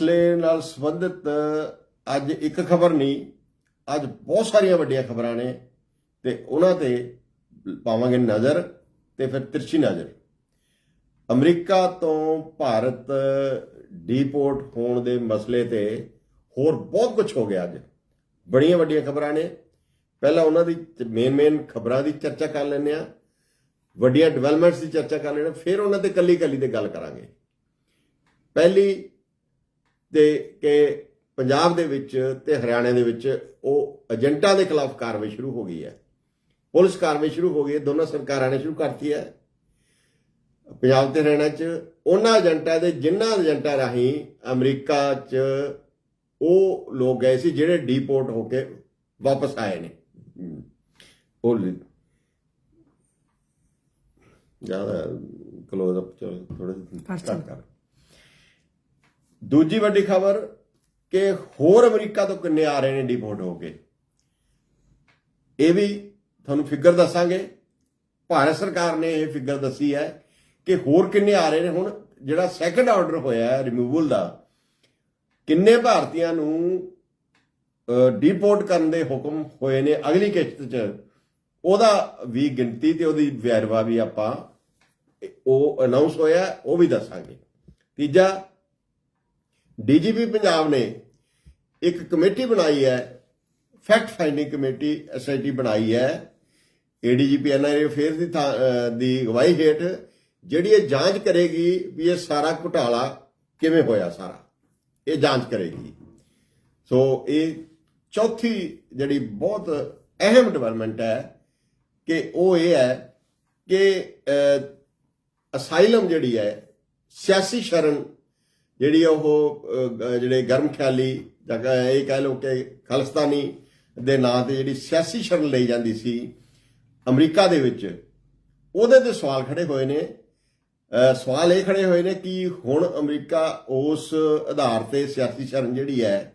ਮਸਲੇ ਨਾਲ ਸੰਬੰਧਿਤ ਅੱਜ ਇੱਕ ਖਬਰ ਨਹੀਂ, ਅੱਜ ਬਹੁਤ ਸਾਰੀਆਂ ਵੱਡੀਆਂ ਖਬਰਾਂ ਨੇ ਤੇ ਉਹਨਾਂ ਤੇ ਪਾਵਾਂਗੇ ਨਜ਼ਰ ਤੇ ਫਿਰ ਤਿਰਛੀ ਨਜ਼ਰ। ਅਮਰੀਕਾ ਤੋਂ ਭਾਰਤ ਡੀਪੋਰਟ ਹੋਣ ਦੇ ਮਸਲੇ ਤੇ ਹੋਰ ਬਹੁਤ ਕੁਝ ਹੋ ਗਿਆ ਅੱਜ। ਬੜੀਆਂ ਵੱਡੀਆਂ ਖਬਰਾਂ ਨੇ। ਪਹਿਲਾਂ ਉਹਨਾਂ ਦੀ ਮੇਨ ਮੇਨ ਖਬਰਾਂ ਦੀ ਚਰਚਾ ਕਰ ਲੈਂਦੇ ਆ ਵੱਡੀਆਂ ਡਿਵੈਲਪਮੈਂਟਸ ਦੀ ਚਰਚਾ ਕਰ ਲੈਣਾ ਫਿਰ ਉਹਨਾਂ ਤੇ ਕੱਲੀ ਕੱਲੀ ਤੇ ਗੱਲ ਕਰਾਂਗੇ। ਪਹਿਲੀ ਤੇ ਕਿ ਪੰਜਾਬ ਦੇ ਵਿੱਚ ਤੇ ਹਰਿਆਣਾ ਦੇ ਵਿੱਚ ਉਹ ਏਜੰਟਾਂ ਦੇ ਖਿਲਾਫ ਕਾਰਵਾਈ ਸ਼ੁਰੂ ਹੋ ਗਈ ਹੈ। ਪੁਲਿਸ ਕਾਰਵਾਈ ਸ਼ੁਰੂ ਹੋ ਗਈ ਹੈ। ਦੋਨਾਂ ਸਰਕਾਰਾਂ ਨੇ ਸ਼ੁਰੂ ਕਰਤੀ ਹੈ। ਪੰਜਾਬ ਤੇ ਹਰਿਆਣਾ 'ਚ ਉਹਨਾਂ ਏਜੰਟਾਂ ਦੇ ਜਿਨ੍ਹਾਂ ਏਜੰਟਾਂ ਰਾਹੀਂ ਅਮਰੀਕਾ 'ਚ ਉਹ ਲੋਕ ਗਏ ਸੀ ਜਿਹੜੇ ਡੀਪੋਰਟ ਹੋ ਕੇ ਵਾਪਸ ਆਏ ਨੇ। ਉਹ ਜ਼ਿਆਦਾ ਕਲੋਜ਼ ਅਪ ਥੋੜਾ ਘੱਟ ਕਰ। ਦੂਜੀ ਵੱਡੀ ਖਬਰ ਕਿ ਹੋਰ ਅਮਰੀਕਾ ਤੋਂ ਕਿੰਨੇ ਆ ਰਹੇ ਨੇ ਡਿਪੋਰਟ ਹੋ ਕੇ। ਇਹ ਵੀ ਤੁਹਾਨੂੰ ਫਿਗਰ ਦੱਸਾਂਗੇ। ਭਾਰਤ ਸਰਕਾਰ ਨੇ ਇਹ ਫਿਗਰ ਦੱਸੀ ਹੈ ਕਿ ਹੋਰ ਕਿੰਨੇ ਆ ਰਹੇ ਨੇ। ਹੁਣ ਜਿਹੜਾ ਸੈਕੰਡ ਆਰਡਰ ਹੋਇਆ ਹੈ ਰਿਮੂਵਲ ਦਾ, ਕਿੰਨੇ ਭਾਰਤੀਆਂ ਨੂੰ ਡੀਪੋਰਟ ਕਰਨ ਦੇ ਹੁਕਮ ਹੋਏ ਨੇ ਅਗਲੀ ਕਿਸ਼ਤ 'ਚ, ਉਹਦਾ ਵੀ ਗਿਣਤੀ ਤੇ ਉਹਦੀ ਵੇਰਵਾ ਵੀ ਆਪਾਂ ਉਹ ਅਨਾਉਂਸ ਹੋਇਆ, ਉਹ ਵੀ ਦੱਸਾਂਗੇ। ਤੀਜਾ ਡੀਜੀਪੀ ਪੰਜਾਬ ਨੇ ਇੱਕ ਕਮੇਟੀ ਬਣਾਈ ਹੈ ਫੈਕਟ ਫਾਈਂਡਿੰਗ ਕਮੇਟੀ ਐਸਆਈਟੀ ਬਣਾਈ ਹੈ। ਏਡੀਜੀਪੀ ਐਨਆਈਏ ਅਫੇਅਰ ਦੀ ਥਾਂ- ਦੀ ਅਗਵਾਈ ਹੇਠ ਜਿਹੜੀ ਇਹ ਜਾਂਚ ਕਰੇਗੀ ਵੀ ਇਹ ਸਾਰਾ ਘੁਟਾਲਾ ਕਿਵੇਂ ਹੋਇਆ ਸਾਰਾ। ਇਹ ਜਾਂਚ ਕਰੇਗੀ। ਸੋ ਇਹ ਚੌਥੀ ਜਿਹੜੀ ਬਹੁਤ ਅਹਿਮ ਡਿਵੈਲਪਮੈਂਟ ਹੈ ਕਿ ਉਹ ਇਹ ਹੈ ਕਿ ਅਸਾਈਲਮ ਜਿਹੜੀ ਹੈ, ਸਿਆਸੀ ਸ਼ਰਨ ਜਿਹੜੀ ਉਹ ਜਿਹੜੇ ਗਰਮ ਖਿਆਲੀ ਜਾਂ ਇਹ ਕਹਿ ਲਓ ਕਿ ਖਾਲਿਸਤਾਨੀ ਦੇ ਨਾਂ ਤੇ ਜਿਹੜੀ ਸਿਆਸੀ ਸ਼ਰਨ ਲਈ ਜਾਂਦੀ ਸੀ ਅਮਰੀਕਾ ਦੇ ਵਿੱਚ, ਉਹਦੇ ਤੇ ਸਵਾਲ ਖੜੇ ਹੋਏ ਨੇ। ਸਵਾਲ ਇਹ ਖੜੇ ਹੋਏ ਨੇ ਕਿ ਹੁਣ ਅਮਰੀਕਾ ਉਸ ਆਧਾਰ ਤੇ ਸਿਆਸੀ ਸ਼ਰਨ ਜਿਹੜੀ ਹੈ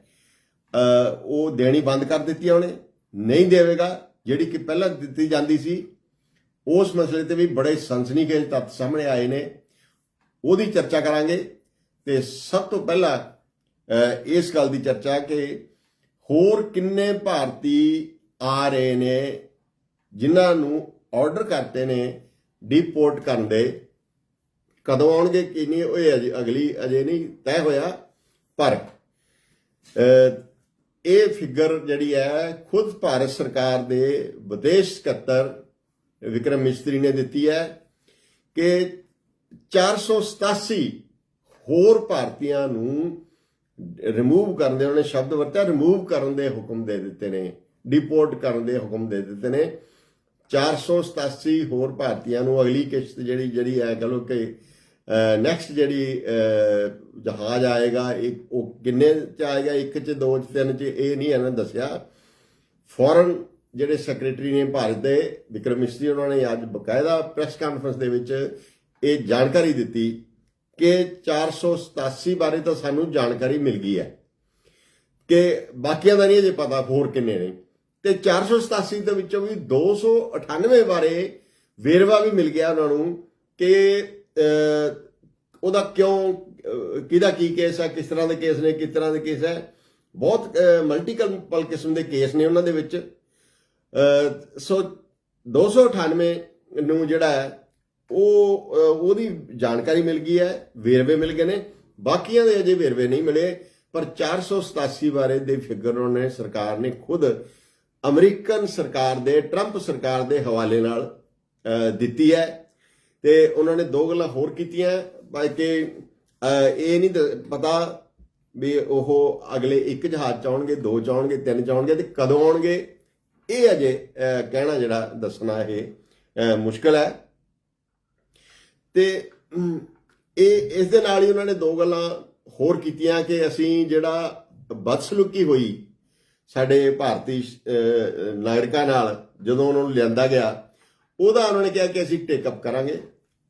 ਉਹ ਦੇਣੀ ਬੰਦ ਕਰ ਦਿੱਤੀ ਉਹਨੇ, ਨਹੀਂ ਦੇਵੇਗਾ। ਜਿਹੜੀ ਕਿ ਪਹਿਲਾਂ ਦਿੱਤੀ ਜਾਂਦੀ ਸੀ, ਉਸ ਮਸਲੇ ਤੇ ਵੀ ਬੜੇ ਸਨਸਨੀਖੇਜ਼ ਤੱਥ ਸਾਹਮਣੇ ਆਏ ਨੇ। ਉਹਦੀ ਚਰਚਾ ਕਰਾਂਗੇ। ਤੇ ਸਭ ਤੋਂ ਪਹਿਲਾਂ ਇਸ ਗੱਲ ਦੀ ਚਰਚਾ ਕਿ ਹੋਰ ਕਿੰਨੇ ਭਾਰਤੀ ਆ ਰਹੇ ਨੇ ਜਿਨ੍ਹਾਂ ਨੂੰ ਆਰਡਰ ਕਰਤੇ ਨੇ ਡੀਪੋਰਟ ਕਰਨ ਦੇ। ਕਦੋਂ ਆਉਣਗੇ, ਕਿ ਨਹੀਂ, ਉਹ ਅਜੇ ਅਗਲੀ ਅਜੇ ਨਹੀਂ ਤੈਅ ਹੋਇਆ, ਪਰ ਇਹ ਫਿਗਰ ਜਿਹੜੀ ਹੈ, ਖੁਦ ਭਾਰਤ ਸਰਕਾਰ ਦੇ ਵਿਦੇਸ਼ ਸਕੱਤਰ ਵਿਕਰਮ ਮਿਸਤਰੀ ਨੇ ਦਿੱਤੀ ਹੈ ਕਿ 487 ਹੋਰ ਭਾਰਤੀਆਂ ਨੂੰ ਰਿਮੂਵ ਕਰਨ ਦੇ, ਉਹਨੇ ਸ਼ਬਦ ਵਰਤਿਆ ਰਿਮੂਵ ਕਰਨ ਦੇ ਹੁਕਮ ਦੇ ਦਿੱਤੇ ਨੇ ਡਿਪੋਰਟ ਕਰਨ ਦੇ ਹੁਕਮ ਦੇ ਦਿੱਤੇ ਨੇ। 487 ਹੋਰ ਭਾਰਤੀਆਂ ਨੂੰ ਅਗਲੀ ਕਿਸ਼ਤ ਜਿਹੜੀ ਜਿਹੜੀ ਹੈ, ਕਹ ਲੋ ਕਿ ਨੈਕਸਟ ਜਿਹੜੀ ਜਹਾਜ਼ ਆਏਗਾ, ਇੱਕ, ਉਹ ਕਿੰਨੇ ਚ ਆਏਗਾ? ਇੱਕ ਚ, ਦੋ ਚ, ਤਿੰਨ ਚ, ਇਹ ਨਹੀਂ ਇਹਨਾਂ ਨੇ ਦੱਸਿਆ। ਫੋਰਨ ਜਿਹੜੇ ਸੈਕਟਰੀ ਨੇ ਭਾਰਤ ਦੇ, ਵਿਕਰਮ ਮਿਸਰੀ ਉਹਨਾਂ ਨੇ ਅੱਜ ਬਕਾਇਦਾ ਪ੍ਰੈਸ ਕਾਨਫਰੰਸ ਦੇ ਵਿੱਚ ਇਹ ਜਾਣਕਾਰੀ ਦਿੱਤੀ। ਕਿ 487 ਬਾਰੇ ਤਾਂ ਸਾਨੂੰ ਜਾਣਕਾਰੀ ਮਿਲ ਗਈ ਹੈ ਕਿ ਬਾਕੀਆਂ ਦਾ ਨਹੀਂ ਅਜੇ ਪਤਾ ਹੋਰ ਕਿੰਨੇ ਨੇ। ਤੇ 487 ਦੇ ਵਿੱਚੋਂ ਵੀ 298 ਬਾਰੇ ਵੇਰਵਾ ਵੀ ਮਿਲ ਗਿਆ ਉਹਨਾਂ ਨੂੰ ਕਿ ਉਹਦਾ ਕਿਉਂ ਕਿਹਦਾ ਕੀ ਕੇਸ ਹੈ ਕਿਸ ਤਰ੍ਹਾਂ ਦੇ ਕੇਸ ਨੇ ਕਿਸ ਤਰ੍ਹਾਂ ਦੇ ਕੇਸ ਹੈ। ਬਹੁਤ ਮਲਟੀਪਲ ਕਿਸਮ ਦੇ ਕੇਸ ਨੇ ਉਹਨਾਂ ਦੇ ਵਿੱਚ। ਅਹ, ਸੋ 298 ਨੂੰ ਜਿਹੜਾ ਹੈ ਉਹ ਉਹਦੀ ਜਾਣਕਾਰੀ ਮਿਲ ਗਈ ਹੈ ਵੇਰਵੇ ਮਿਲ ਗਏ ਨੇ। ਬਾਕੀਆਂ ਦੇ ਅਜੇ ਵੇਰਵੇ ਨਹੀਂ ਮਿਲੇ ਪਰ 487 ਬਾਰੇ ਦੇ ਫਿਗਰ ਨੇ ਸਰਕਾਰ ਨੇ ਖੁਦ ਅਮਰੀਕਨ ਸਰਕਾਰ ਦੇ ਟਰੰਪ ਸਰਕਾਰ ਦੇ ਹਵਾਲੇ ਨਾਲ ਦਿੱਤੀ ਹੈ। ਤੇ ਉਹਨਾਂ ਨੇ ਦੋ ਗੱਲਾਂ ਹੋਰ ਕੀਤੀਆਂ ਕਿ ਇਹ ਨਹੀਂ ਪਤਾ ਵੀ ਉਹ ਅਗਲੇ ਇੱਕ ਜਹਾਜ਼ ਚ ਆਉਣਗੇ ਦੋ ਚ ਆਉਣਗੇ ਤਿੰਨ ਚ ਆਉਣਗੇ ਤੇ ਕਦੋਂ ਆਉਣਗੇ ਇਹ ਅਜੇ ਕਹਿਣਾ ਜਿਹੜਾ ਦੱਸਣਾ ਇਹ ਅਹ, ਮੁਸ਼ਕਲ ਹੈ। ਤੇ ਇਹ, ਇਸ ਦੇ ਨਾਲ ਹੀ ਉਹਨਾਂ ਨੇ ਦੋ ਗੱਲਾਂ ਹੋਰ ਕੀਤੀਆਂ ਕਿ ਅਸੀਂ ਜਿਹੜਾ ਬਦਸਲੂਕੀ ਹੋਈ ਸਾਡੇ ਭਾਰਤੀ ਨਾਗਰਿਕਾਂ ਨਾਲ, ਜਦੋਂ ਉਹਨਾਂ ਨੂੰ ਲਿਆਂਦਾ ਗਿਆ, ਉਹਦਾ ਉਹਨਾਂ ਨੇ ਕਿਹਾ ਕਿ ਅਸੀਂ ਟੇਕ ਅਪ ਕਰਾਂਗੇ,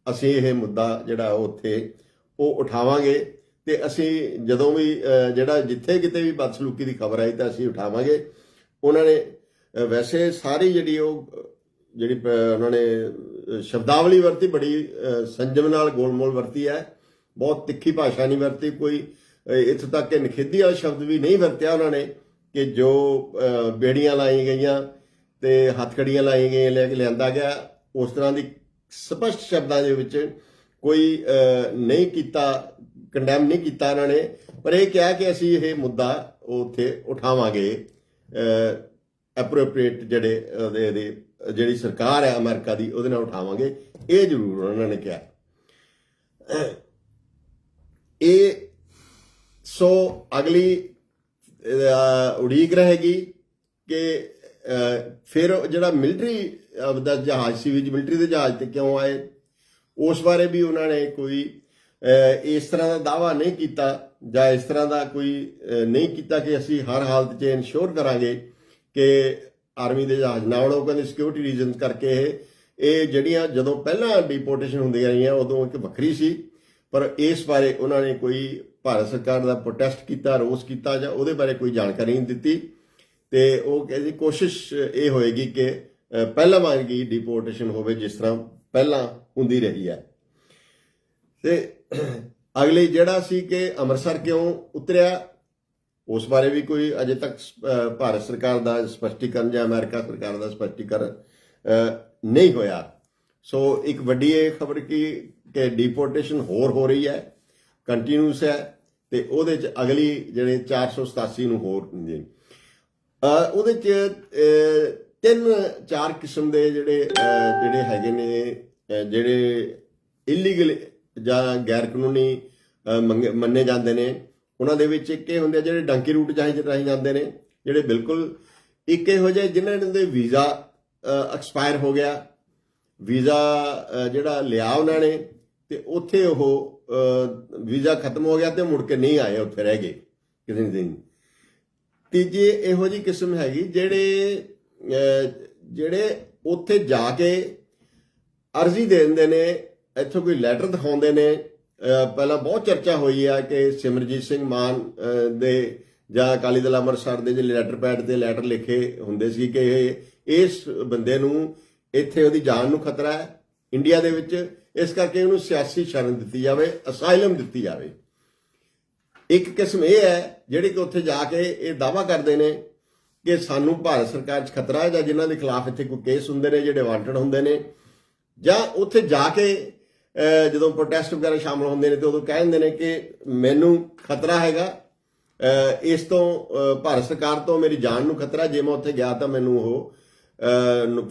ਅਸੀਂ ਇਹ ਮੁੱਦਾ ਜਿਹੜਾ ਉੱਥੇ ਉਹ ਉਠਾਵਾਂਗੇ ਤੇ ਅਸੀਂ ਜਦੋਂ ਵੀ ਜਿਹੜਾ ਜਿੱਥੇ ਕਿਤੇ ਵੀ ਬਦਸਲੂਕੀ ਦੀ ਖਬਰ ਆਈ ਤਾਂ ਅਸੀਂ ਉਠਾਵਾਂਗੇ। ਉਹਨਾਂ ਨੇ ਵੈਸੇ ਸਾਰੀ ਜਿਹੜੀ ਉਹ ਜਿਹੜੀ ਪ- ਉਹਨਾਂ ਨੇ ਸ਼ਬਦਾਵਲੀ ਵਰਤੀ, ਬੜੀ ਸੰਜਮ ਨਾਲ ਗੋਲਮੋਲ ਵਰਤੀ ਹੈ। ਬਹੁਤ ਤਿੱਖੀ ਭਾਸ਼ਾ ਨਹੀਂ ਵਰਤੀ, ਕੋਈ, ਅਹ, ਇੱਥੋਂ ਤੱਕ ਕਿ ਨਖੇਦੀ ਵਾਲਾ ਸ਼ਬਦ ਵੀ ਨਹੀਂ ਵਰਤਿਆ ਉਹਨਾਂ ਨੇ ਕਿ ਜੋ ਬੇੜੀਆਂ ਲਾਈਆਂ ਗਈਆਂ ਤੇ ਹੱਥਕੜੀਆਂ ਲਾਈਆਂ ਗਈਆਂ, ਲੈ ਕੇ ਲਿਆਂਦਾ ਗਿਆ। ਉਸ ਤਰ੍ਹਾਂ ਦੀ ਸਪਸ਼ਟ ਸ਼ਬਦਾਂ ਦੇ ਵਿੱਚ ਕੋਈ ਨਹੀਂ ਕੀਤਾ ਕੰਡੈਮ ਨਹੀਂ ਕੀਤਾ ਉਹਨਾਂ ਨੇ। ਪਰ ਇਹ ਕਿਹਾ ਕਿ ਅਸੀਂ ਇਹ ਮੁੱਦਾ ਉੱਥੇ ਉਠਾਵਾਂਗੇ ਐਪਰੋਪ੍ਰੀਏਟ ਜਿਹੜੇ ਉਹਦੇ ਉਹਦੇ ਜਿਹੜੀ ਸਰਕਾਰ ਹੈ ਅਮਰੀਕਾ ਦੀ, ਉਹਦੇ ਨਾਲ ਉਠਾਵਾਂਗੇ। ਇਹ ਜ਼ਰੂਰ ਉਹਨਾਂ ਨੇ ਕਿਹਾ। ਇਹ ਸੋ ਅਗਲੀ ਉਡੀਕ ਰਹੇਗੀ ਕਿ ਫਿਰ ਜਿਹੜਾ ਮਿਲਟਰੀ ਦਾ ਜਹਾਜ਼ ਸੀ, ਵਿੱਚ ਮਿਲਟਰੀ ਦੇ ਜਹਾਜ਼ ਤੇ ਕਿਉਂ ਆਏ? ਉਸ ਬਾਰੇ ਵੀ ਉਹਨਾਂ ਨੇ ਕੋਈ ਇਸ ਤਰ੍ਹਾਂ ਦਾ ਦਾਵਾ ਨਹੀਂ ਕੀਤਾ ਜਾਂ ਇਸ ਤਰ੍ਹਾਂ ਦਾ ਕੋਈ ਨਹੀਂ ਕੀਤਾ ਕਿ ਅਸੀਂ ਹਰ ਹਾਲਤ 'ਚ ਇਨਸ਼ੋਰ ਕਰਾਂਗੇ ਕਿ ਆਰਮੀ ਦੇ ਜਹਾਜ਼, ਨਾਲ ਉਡੋ ਕਹਿੰਦੇ ਸਿਕਿਉਰਿਟੀ ਰੀਜ਼ਨਸ ਕਰਕੇ ਇਹ ਇਹ ਜਿਹੜੀਆਂ ਜਦੋਂ ਪਹਿਲਾਂ ਡਿਪੋਰਟੇਸ਼ਨ ਹੁੰਦੀਆਂ ਰਹੀਆਂ, ਉਦੋਂ ਇੱਕ ਵੱਖਰੀ ਸੀ, ਪਰ ਇਸ ਬਾਰੇ ਉਹਨਾਂ ਨੇ ਕੋਈ ਭਾਰਤ ਸਰਕਾਰ ਦਾ ਪ੍ਰੋਟੈਸਟ ਕੀਤਾ, ਰੋਸ ਕੀਤਾ ਜਾਂ ਉਹਦੇ ਬਾਰੇ ਕੋਈ ਜਾਣਕਾਰੀ ਨਹੀਂ ਦਿੱਤੀ। ਤੇ ਉਹ ਕਹਿੰਦੀ ਕੋਸ਼ਿਸ਼ ਇਹ ਹੋਏਗੀ ਕਿ ਪਹਿਲਾਂ ਵਾਂਗ ਹੀ ਡਿਪੋਰਟੇਸ਼ਨ ਹੋਵੇ ਜਿਸ ਤਰ੍ਹਾਂ ਪਹਿਲਾਂ ਹੁੰਦੀ ਰਹੀ ਹੈ। ਤੇ ਅਗਲੇ ਜਿਹੜਾ ਸੀ ਕਿ ਅੰਮ੍ਰਿਤਸਰ ਕਿਉਂ ਉਤਰਿਆ ਉਸ ਬਾਰੇ ਵੀ ਕੋਈ ਅਜੇ ਤੱਕ ਅਹ, ਭਾਰਤ ਸਰਕਾਰ ਦਾ ਸਪਸ਼ਟੀਕਰਨ ਜਾਂ ਅਮਰੀਕਾ ਸਰਕਾਰ ਦਾ ਸਪਸ਼ਟੀਕਰਨ ਨਹੀਂ ਹੋਇਆ। ਸੋ ਇੱਕ ਵੱਡੀ ਇਹ ਖਬਰ ਕੀ ਕਿ ਡਿਪੋਰਟੇਸ਼ਨ ਹੋਰ ਹੋ ਰਹੀ ਹੈ ਕੰਟੀਨਿਊਸ ਹੈ ਤੇ ਉਹਦੇ ਚ ਅਗਲੀ ਜਿਹੜੇ 487 ਨੂੰ ਹੋਰ ਨੇ ਉਹਦੇ ਚ ਤਿੰਨ ਚਾਰ ਕਿਸਮ ਦੇ ਜਿਹੜੇ ਜਿਹੜੇ ਹੈਗੇ ਨੇ ਜਿਹੜੇ ਇਲੀਗਲ ਜਾਂ ਗੈਰ ਕਾਨੂੰਨੀ ਮੰਗੇ- ਮੰਨੇ ਜਾਂਦੇ ਨੇ। ਉਹਨਾਂ ਦੇ ਵਿੱਚ ਇੱਕ ਇਹ ਹੁੰਦੇ ਜਿਹੜੇ ਡੰਕੀ ਰੂਟ ਜਾਹੀਂ ਰਾਹੀਂ ਜਾਂਦੇ ਨੇ, ਜਿਹੜੇ ਬਿਲਕੁਲ ਇੱਕ ਇਹੋ ਜਿਹੇ ਜਿਨ੍ਹਾਂ ਦੇ ਵੀਜ਼ਾ ਐਕਸਪਾਇਰ ਹੋ ਗਿਆ। ਵੀਜ਼ਾ ਜਿਹੜਾ ਲਿਆ ਉਹਨਾਂ ਨੇ, ਤੇ ਉੱਥੇ ਉਹ ਵੀਜ਼ਾ ਖਤਮ ਹੋ ਗਿਆ ਤੇ ਮੁੜ ਕੇ ਨਹੀਂ ਆਏ ਉੱਥੇ ਰਹਿ ਗਏ ਕਿਸੇ ਦਿਨ। ਤੀਜੀ ਇਹੋ ਜੀ ਕਿਸਮ ਹੈਗੀ, ਜਿਹੜੇ ਜਿਹੜੇ ਉੱਥੇ ਜਾ ਕੇ ਅਰਜ਼ੀ ਦੇ ਦਿੰਦੇ ਨੇ, ਇੱਥੋਂ ਕੋਈ ਲੈਟਰ ਦਿਖਾਉਂਦੇ ਨੇ ਪਹਿਲਾਂ ਬਹੁਤ ਚਰਚਾ ਹੋਈ ਆ ਕਿ ਸਿਮਰਜੀਤ ਸਿੰਘ ਮਾਨ ਦੇ ਜਾਂ ਅਕਾਲੀ ਦਲ ਅੰਮ੍ਰਿਤਸਰ ਦੇ ਜਿਹੜੇ ਲੈਟਰ ਪੈਡ ਤੇ ਲੈਟਰ ਲਿਖੇ ਹੁੰਦੇ ਸੀ ਕਿ ਇਸ ਬੰਦੇ ਨੂੰ ਇੱਥੇ ਉਹਦੀ ਜਾਨ ਨੂੰ ਖਤਰਾ ਹੈ ਇੰਡੀਆ ਦੇ ਵਿੱਚ। ਇਸ ਕਰਕੇ ਉਹਨੂੰ ਸਿਆਸੀ ਸ਼ਰਨ ਦਿੱਤੀ ਜਾਵੇ ਅਸਾਈਲਮ ਦਿੱਤੀ ਜਾਵੇ। ਇੱਕ ਕਿਸਮ ਇਹ ਹੈ, ਜਿਹੜੇ ਕਿ ਉੱਥੇ ਜਾ ਕੇ ਇਹ ਦਾਵਾ ਕਰਦੇ ਨੇ ਕਿ ਸਾਨੂੰ ਭਾਰਤ ਸਰਕਾਰ 'ਚ ਖਤਰਾ ਹੈ ਜਾਂ ਜਿਨ੍ਹਾਂ ਦੇ ਖਿਲਾਫ ਇੱਥੇ ਕੋਈ ਕੇਸ ਹੁੰਦੇ ਨੇ, ਜਿਹੜੇ ਵਾਂਟਡ ਹੁੰਦੇ ਨੇ, ਜਾਂ ਉੱਥੇ ਜਾ ਕੇ ਜਦੋਂ ਪ੍ਰੋਟੈਸਟ ਵਗੈਰਾ ਸ਼ਾਮਲ ਹੁੰਦੇ ਨੇ ਤੇ ਉਦੋਂ ਕਹਿ ਦਿੰਦੇ ਨੇ ਕਿ ਮੈਨੂੰ ਖਤਰਾ ਹੈਗਾ। ਇਸ ਤੋਂ ਭਾਰਤ ਸਰਕਾਰ ਤੋਂ ਮੇਰੀ ਜਾਨ ਨੂੰ ਖਤਰਾ ਜੇ ਮੈਂ ਉੱਥੇ ਗਿਆ ਤਾਂ ਮੈਨੂੰ ਉਹ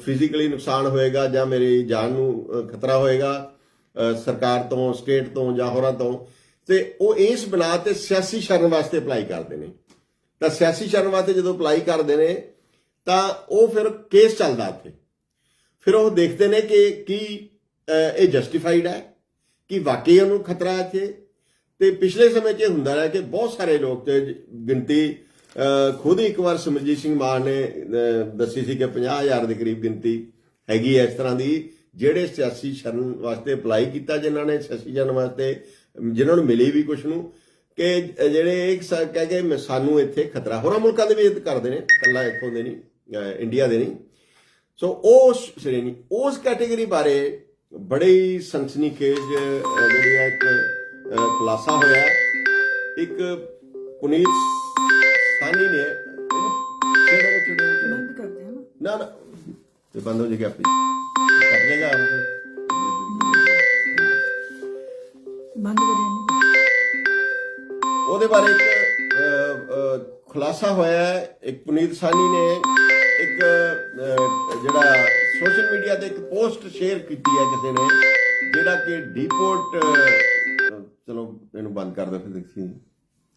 ਫਿਜ਼ੀਕਲੀ ਨੁਕਸਾਨ ਹੋਏਗਾ ਜਾਂ ਮੇਰੀ ਜਾਨ ਨੂੰ ਖਤਰਾ ਹੋਏਗਾ ਸਰਕਾਰ ਤੋਂ ਸਟੇਟ ਤੋਂ ਜਾਂ ਹੋਰਾਂ ਤੋਂ। ਤੇ ਉਹ ਇਸ ਬਣਾ ਤੇ ਸਿਆਸੀ ਸ਼ਰਨ ਵਾਸਤੇ ਅਪਲਾਈ ਕਰਦੇ ਨੇ। ਤਾਂ ਸਿਆਸੀ ਸ਼ਰਨ ਵਾਸਤੇ ਜਦੋਂ ਅਪਲਾਈ ਕਰਦੇ ਨੇ, ਤਾਂ ਉਹ ਫਿਰ ਕੇਸ ਚੱਲਦਾ ਉੱਥੇ ਫਿਰ ਉਹ ਦੇਖਦੇ ਨੇ ਕਿ ਕੀ ਇਹ ਜਸਟੀਫਾਈਡ ਹੈ ਕਿ ਵਾਕਈ ਉਹਨੂੰ ਖਤਰਾ ਹੈ ਇੱਥੇ। ਤੇ ਪਿਛਲੇ ਸਮੇਂ 'ਚ ਇਹ ਹੁੰਦਾ ਰਿਹਾ ਕਿ ਬਹੁਤ ਸਾਰੇ ਲੋਕ ਤੇ ਗਿਣਤੀ ਖੁਦ ਹੀ ਇੱਕ ਵਾਰ ਸਿਮਰਜੀਤ ਸਿੰਘ ਮਾਨ ਨੇ ਦੱਸੀ ਸੀ ਕਿ 50000 ਦੇ ਕਰੀਬ ਗਿਣਤੀ ਹੈਗੀ ਹੈ ਇਸ ਤਰ੍ਹਾਂ ਦੀ, ਜਿਹੜੇ ਸਿਆਸੀ ਸ਼ਰਨ ਵਾਸਤੇ ਅਪਲਾਈ ਕੀਤਾ ਜਿਨ੍ਹਾਂ ਨੇ, ਸਿਆਸੀ ਸ਼ਰਨ ਵਾਸਤੇ, ਜਿਨ੍ਹਾਂ ਨੂੰ ਮਿਲੀ ਵੀ ਕੁਛ ਨੂੰ, ਕਿ ਜਿਹੜੇ ਇੱਕ ਕਹਿ ਕੇ ਸਾਨੂੰ ਇੱਥੇ ਖਤਰਾ, ਹੋਰਾਂ ਮੁਲਕਾਂ ਦੇ ਵੀ ਇਹ ਕਰਦੇ ਨੇ ਕੱਲਾ ਇੱਥੋਂ ਦੇ ਨਹੀਂ ਇੰਡੀਆ ਦੇ ਨਹੀਂ। ਸੋ ਉਸ ਸ਼੍ਰੇਣੀ, ਉਸ ਕੈਟਾਗਰੀ ਬਾਰੇ ਬੜੇ ਹੀ ਸਨਸਨੀਖੇਜ ਜਿਹੜੀ ਹੈ ਇੱਕ ਖੁਲਾਸਾ ਹੋਇਆ। ਇੱਕ ਪੁਨੀਤ ਸਾਨੀ ਨੇ ਨੂੰ ਨੂੰ ਛੇੜੋ। ਬੰਦ ਕਰਦੇ ਹਨ ਨਾ ਨਾ ਇਹ ਬੰਦ ਹੋ ਜਾਏਗਾ ਆਪੇ ਕੱਟ ਜਾਏਗਾ। ਬੰਦ ਕਰਿਆ ਉਹਦੇ ਬਾਰੇ ਇੱਕ ਖੁਲਾਸਾ ਹੋਇਆ ਇੱਕ ਪੁਨੀਤ ਸਾਨੀ ਨੇ ਇੱਕ ਜਿਹੜਾ ਸੋਸ਼ਲ ਮੀਡੀਆ ਤੇ ਇੱਕ ਪੋਸਟ ਸ਼ੇਅਰ ਕੀਤੀ ਹੈ ਕਿਸੇ ਨੇ ਜਿਹੜਾ ਕਿ ਡੀਪੋਰਟ ਚਲੋ ਇਹਨੂੰ ਬੰਦ ਕਰ ਦੋ ਫਿਰ ਦੇਖੀ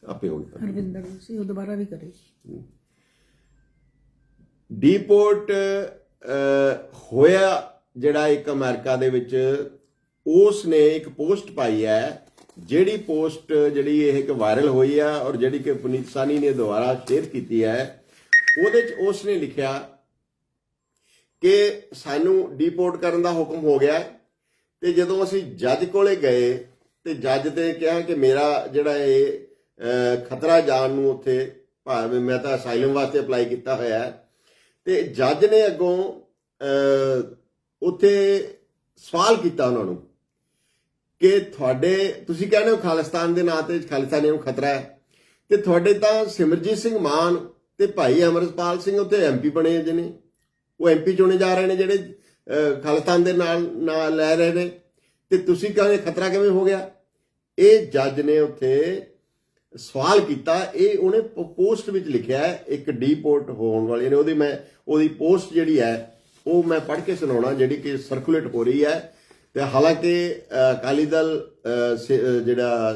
ਆਪੇ ਹੋ ਗਿਆ। ਹਰਵਿੰਦਰ ਸੀ ਉਹ ਦੁਬਾਰਾ ਵੀ ਕਰੇ ਡੀਪੋਰਟ ਹੋਇਆ ਜਿਹੜਾ ਇੱਕ ਅਮਰੀਕਾ ਦੇ ਵਿੱਚ ਉਸ ਨੇ ਇੱਕ ਪੋਸਟ ਪਾਈ ਹੈ ਜਿਹੜੀ ਪੋਸਟ ਜਿਹੜੀ ਇਹ ਇੱਕ ਵਾਇਰਲ ਹੋਈ ਹੈ ਔਰ ਜਿਹੜੀ ਕਿ ਪੁਨੀਤ ਸਾਨੀ ਨੇ ਦੁਬਾਰਾ ਸ਼ੇਅਰ ਕੀਤੀ ਹੈ ਉਹਦੇ ਚ ਉਸ ਨੇ ਲਿਖਿਆ ਕਿ ਸਾਨੂੰ ਡੀਪੋਰਟ ਕਰਨ ਦਾ ਹੁਕਮ ਹੋ ਗਿਆ ਤੇ ਜਦੋਂ ਅਸੀਂ ਜੱਜ ਕੋਲੇ ਗਏ ਤੇ ਜੱਜ ਤੇ ਕਿਹਾ ਕਿ ਮੇਰਾ ਜਿਹੜਾ ਇਹ ਖਤਰਾ ਜਾਣ ਨੂੰ ਉੱਥੇ ਭਾਵੇਂ ਮੈਂ ਤਾਂ ਅਸਾਈਲਮ ਵਾਸਤੇ ਅਪਲਾਈ ਕੀਤਾ ਹੋਇਆ ਹੈ ਤੇ ਜੱਜ ਨੇ ਅੱਗੋਂ ਅਹ, ਉੱਥੇ ਸਵਾਲ ਕੀਤਾ ਉਹਨਾਂ ਨੂੰ ਕਿ ਤੁਹਾਡੇ ਤੁਸੀਂ ਕਹਿੰਦੇ ਹੋ ਖਾਲਿਸਤਾਨ ਦੇ ਨਾਂ ਤੇ ਖਾਲਿਸਤਾਨੀਆਂ ਨੂੰ ਖਤਰਾ ਹੈ ਤੇ ਤੁਹਾਡੇ ਤਾਂ ਸਿਮਰਜੀਤ ਸਿੰਘ ਮਾਨ ਤੇ ਭਾਈ ਅਮਰਪਾਲ ਸਿੰਘ ਉੱਥੇ ਐਮਪੀ ਬਣੇ ਜੇ ਉਹ ਐਮਪੀ ਚੁਣੇ ਜਾ ਰਹੇ ਨੇ ਜਿਹੜੇ ਅਹ, ਖਾਲਿਸਤਾਨ ਦੇ ਨਾਲ ਨਾਲ ਲੈ ਰਹੇ ਨੇ। ਤੇ ਤੁਸੀਂ ਕਹਿੰਦੇ ਖਤਰਾ ਕਿਵੇਂ ਹੋ ਗਿਆ? ਇਹ ਜੱਜ ਨੇ ਉੱਥੇ ਸਵਾਲ ਕੀਤਾ। ਇਹ ਉਹਨੇ ਪੋਸਟ ਵਿੱਚ ਲਿਖਿਆ ਹੈ ਇੱਕ ਡੀਪੋਰਟ ਹੋਣ ਵਾਲੀ ਨੇ। ਉਹਦੀ ਮੈਂ ਉਹਦੀ ਪੋਸਟ ਜਿਹੜੀ ਹੈ ਉਹ ਮੈਂ ਪੜ੍ਹ ਕੇ ਸੁਣਾਉਣਾ ਜਿਹੜੀ ਕਿ ਸਰਕੂਲੇਟ ਹੋ ਰਹੀ ਹੈ। ਤੇ ਹਾਲਾਂਕਿ ਅਕਾਲੀ ਦਲ ਜਿਹੜਾ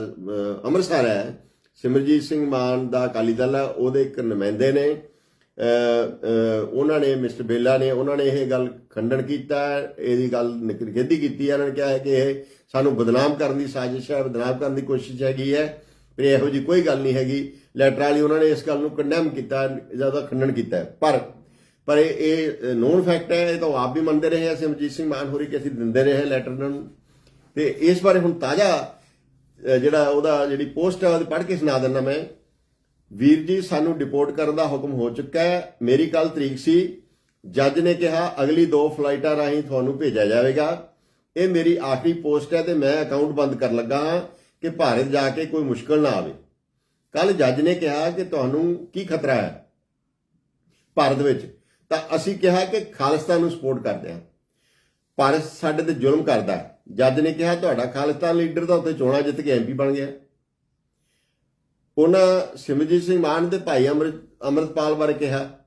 ਅੰਮ੍ਰਿਤਸਰ ਹੈ ਸਿਮਰਜੀਤ ਸਿੰਘ ਮਾਨ ਦਾ ਅਕਾਲੀ ਦਲ ਹੈ ਉਹਦੇ ਇੱਕ ਨੁਮਾਇੰਦੇ ਨੇ। ਉਹਨਾਂ ਨੇ, ਮਿਸਟਰ ਬੇਲਾ ਨੇ, ਉਹਨਾਂ ਨੇ ਇਹ ਗੱਲ ਖੰਡਨ ਕੀਤਾ, ਇਹਦੀ ਗੱਲ ਨਿਖੇਧੀ ਕੀਤੀ ਹੈ ਉਹਨਾਂ ਨੇ ਕਿਹਾ ਹੈ ਕਿ ਇਹ ਸਾਨੂੰ ਬਦਨਾਮ ਕਰਨ ਦੀ ਸਾਜ਼ਿਸ਼ ਹੈ, ਬਦਨਾਮ ਕਰਨ ਦੀ ਕੋਸ਼ਿਸ਼ ਹੈਗੀ ਹੈ, ਪਰ ਇਹੋ ਜੀ ਕੋਈ ਗੱਲ ਨਹੀਂ ਹੈਗੀ। ਲੈਟਰਲੀ ਉਹਨਾਂ ਨੇ ਇਸ ਗੱਲ ਨੂੰ ਕੰਡੈਮ ਕੀਤਾ, ਜ਼ਿਆਦਾ ਖੰਡਨ ਕੀਤਾ ਪਰ ਪਰ ਇਹ- ਇਹ ਨੋਨ ਫੈਕਟ ਹੈ, ਇਹ ਤਾਂ ਉਹ ਆਪ ਵੀ ਮੰਨਦੇ ਰਹੇ ਆ, ਸਿਮਰਜੀਤ ਸਿੰਘ ਮਾਨਹੋਰੀ ਕਿ ਅਸੀਂ ਦਿੰਦੇ ਰਹੇ ਲੈਟਰ ਉਹਨਾਂ ਨੂੰ। ਤੇ ਇਸ ਬਾਰੇ ਹੁਣ ਤਾਜ਼ਾ ਜਿਹੜਾ ਉਹਦਾ ਜਿਹੜੀ ਪੋਸਟ ਹੈ, ਉਹਦੀ ਪੜ੍ਹ ਕੇ ਸੁਣਾ ਦਿੰਦਾ ਮੈਂ। ਵੀਰ ਜੀ, ਸਾਨੂੰ ਡਿਪੋਰਟ ਕਰਨ ਦਾ ਹੁਕਮ ਹੋ ਚੁੱਕਾ ਹੈ। ਮੇਰੀ ਕੱਲ ਤਰੀਕ ਸੀ। ਜੱਜ ਨੇ ਕਿਹਾ, ਅਗਲੀ ਦੋ ਫਲਾਈਟਾਂ ਰਾਹੀਂ ਤੁਹਾਨੂੰ ਭੇਜਿਆ ਜਾਵੇਗਾ। ਇਹ ਮੇਰੀ ਆਖਰੀ ਪੋਸਟ ਹੈ ਤੇ ਮੈਂ ਅਕਾਊਂਟ ਬੰਦ ਕਰਨ ਲੱਗਾ ਹਾਂ ਕਿ ਭਾਰਤ ਜਾ ਕੇ ਕੋਈ ਮੁਸ਼ਕਲ ਨਾ ਆਵੇ। ਕੱਲ ਜੱਜ ਨੇ ਕਿਹਾ ਕਿ ਤੁਹਾਨੂੰ ਕੀ ਖਤਰਾ ਹੈ ਭਾਰਤ ਵਿੱਚ? ਤਾਂ ਅਸੀਂ ਕਿਹਾ ਕਿ ਖਾਲਿਸਤਾਨ ਨੂੰ ਸਪੋਰਟ ਕਰਦੇ ਹਾਂ। ਭਾਰਤ ਸਾਡੇ ਤੇ ਜ਼ੁਲਮ ਕਰਦਾ ਹੈ। ਜੱਜ ਨੇ ਕਿਹਾ, ਤੁਹਾਡਾ ਖਾਲਿਸਤਾਨ ਲੀਡਰ ਤਾਂ ਉੱਥੇ ਚੋਣਾਂ ਜਿੱਤ ਕੇ ਐਮਪੀ ਬਣ ਗਿਆ। ਉਹਨਾਂ ਸਿਮਰਜੀਤ ਸਿੰਘ ਮਾਨ ਦੇ ਭਾਈ ਅਮਰਿਤ ਅਮਰਤਪਾਲ ਬਾਰੇ ਕਿਹਾ।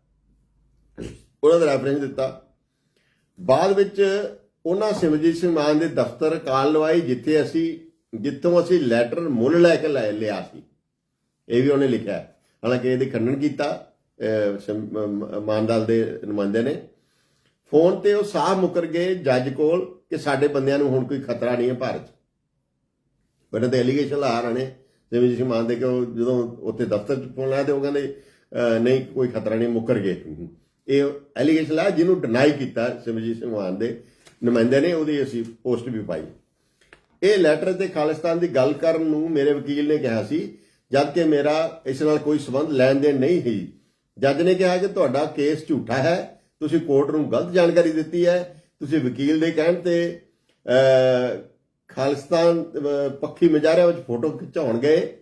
ਉਹਨਾਂ ਦਾ ਰੈਫਰੈਂਸ ਦਿੱਤਾ। ਬਾਅਦ ਵਿੱਚ ਉਹਨਾਂ ਸਿਮਰਜੀਤ ਸਿੰਘ ਮਾਨ ਦੇ ਦਫ਼ਤਰ ਕਾਲ ਲਵਾਈ ਜਿੱਥੇ ਅਸੀਂ ਜਿੱਥੋਂ ਅਸੀਂ ਲੈਟਰ ਮੁੱਲ ਲੈ ਕੇ ਲੈ ਲਿਆ ਸੀ। ਇਹ ਵੀ ਉਹਨੇ ਲਿਖਿਆ। ਹਾਲਾਂਕਿ ਇਹਦੇ ਖੰਡਨ ਕੀਤਾ ਅਹ, ਸਿਮ- ਦੇ ਨੁਮਾਇੰਦੇ ਨੇ। ਫੋਨ ਤੇ ਉਹ ਸਾਹ ਮੁਕਰ ਗਏ ਜੱਜ ਕੋਲ ਕਿ ਸਾਡੇ ਬੰਦਿਆਂ ਨੂੰ ਹੁਣ ਕੋਈ ਖਤਰਾ ਨਹੀਂ ਹੈ ਭਾਰਤ 'ਚ। ਬਟ ਤੇ ਐਲੀਗੇਸ਼ਨ ਲਾ ਰਹੇ ਨੇ। ਜਿਵੇਂ ਜਿਸ ਮਾਨ ਦੇ ਕਿ ਉਹ ਜਦੋਂ ਉੱਥੇ ਦਫ਼ਤਰ 'ਚ ਫੋਨ ਲਾਇਆ ਤੇ ਉਹ ਕਹਿੰਦੇ ਨਹੀਂ, ਕੋਈ ਖਤਰਾ ਨਹੀਂ, ਮੁੱਕਰ ਗਏ। ਇਹ ਐਲੀਗੇਸ਼ਨ ਲਾਇਆ, ਜਿਹਨੂੰ ਡਿਨਾਈ ਕੀਤਾ ਸਿਮਰਜੀਤ ਸਿੰਘ ਮਾਨ ਦੇ, ਨੁਮਾਇੰਦੇ ਨੇ ਉਹਦੀ ਅਸੀਂ ਪੋਸਟ ਵੀ ਪਾਈ। ਇਹ ਲੈਟਰ ਤੇ ਖਾਲਿਸਤਾਨ ਦੀ ਗੱਲ ਕਰਨ ਨੂੰ ਮੇਰੇ ਵਕੀਲ ਨੇ ਕਿਹਾ ਸੀ, ਜਦ ਕਿ ਮੇਰਾ ਇਸ ਨਾਲ ਕੋਈ ਸਬੰਧ ਲੈਣ ਦੇਣ ਨਹੀਂ ਸੀ। ਜੱਜ ਨੇ ਕਿਹਾ ਕਿ ਤੁਹਾਡਾ ਕੇਸ ਝੂਠਾ ਹੈ, ਤੁਸੀਂ ਕੋਰਟ ਨੂੰ ਗਲਤ ਜਾਣਕਾਰੀ ਦਿੱਤੀ ਹੈ, ਤੁਸੀਂ ਵਕੀਲ ਦੇ ਕਹਿਣ ਤੇ ਖਾਲਿਸਤਾਨ ਪੱਖੀ ਮਜਾਰਿਆਂ ਵਿੱਚ ਫੋਟੋ ਖਿਚਾਉਣ ਗਏ।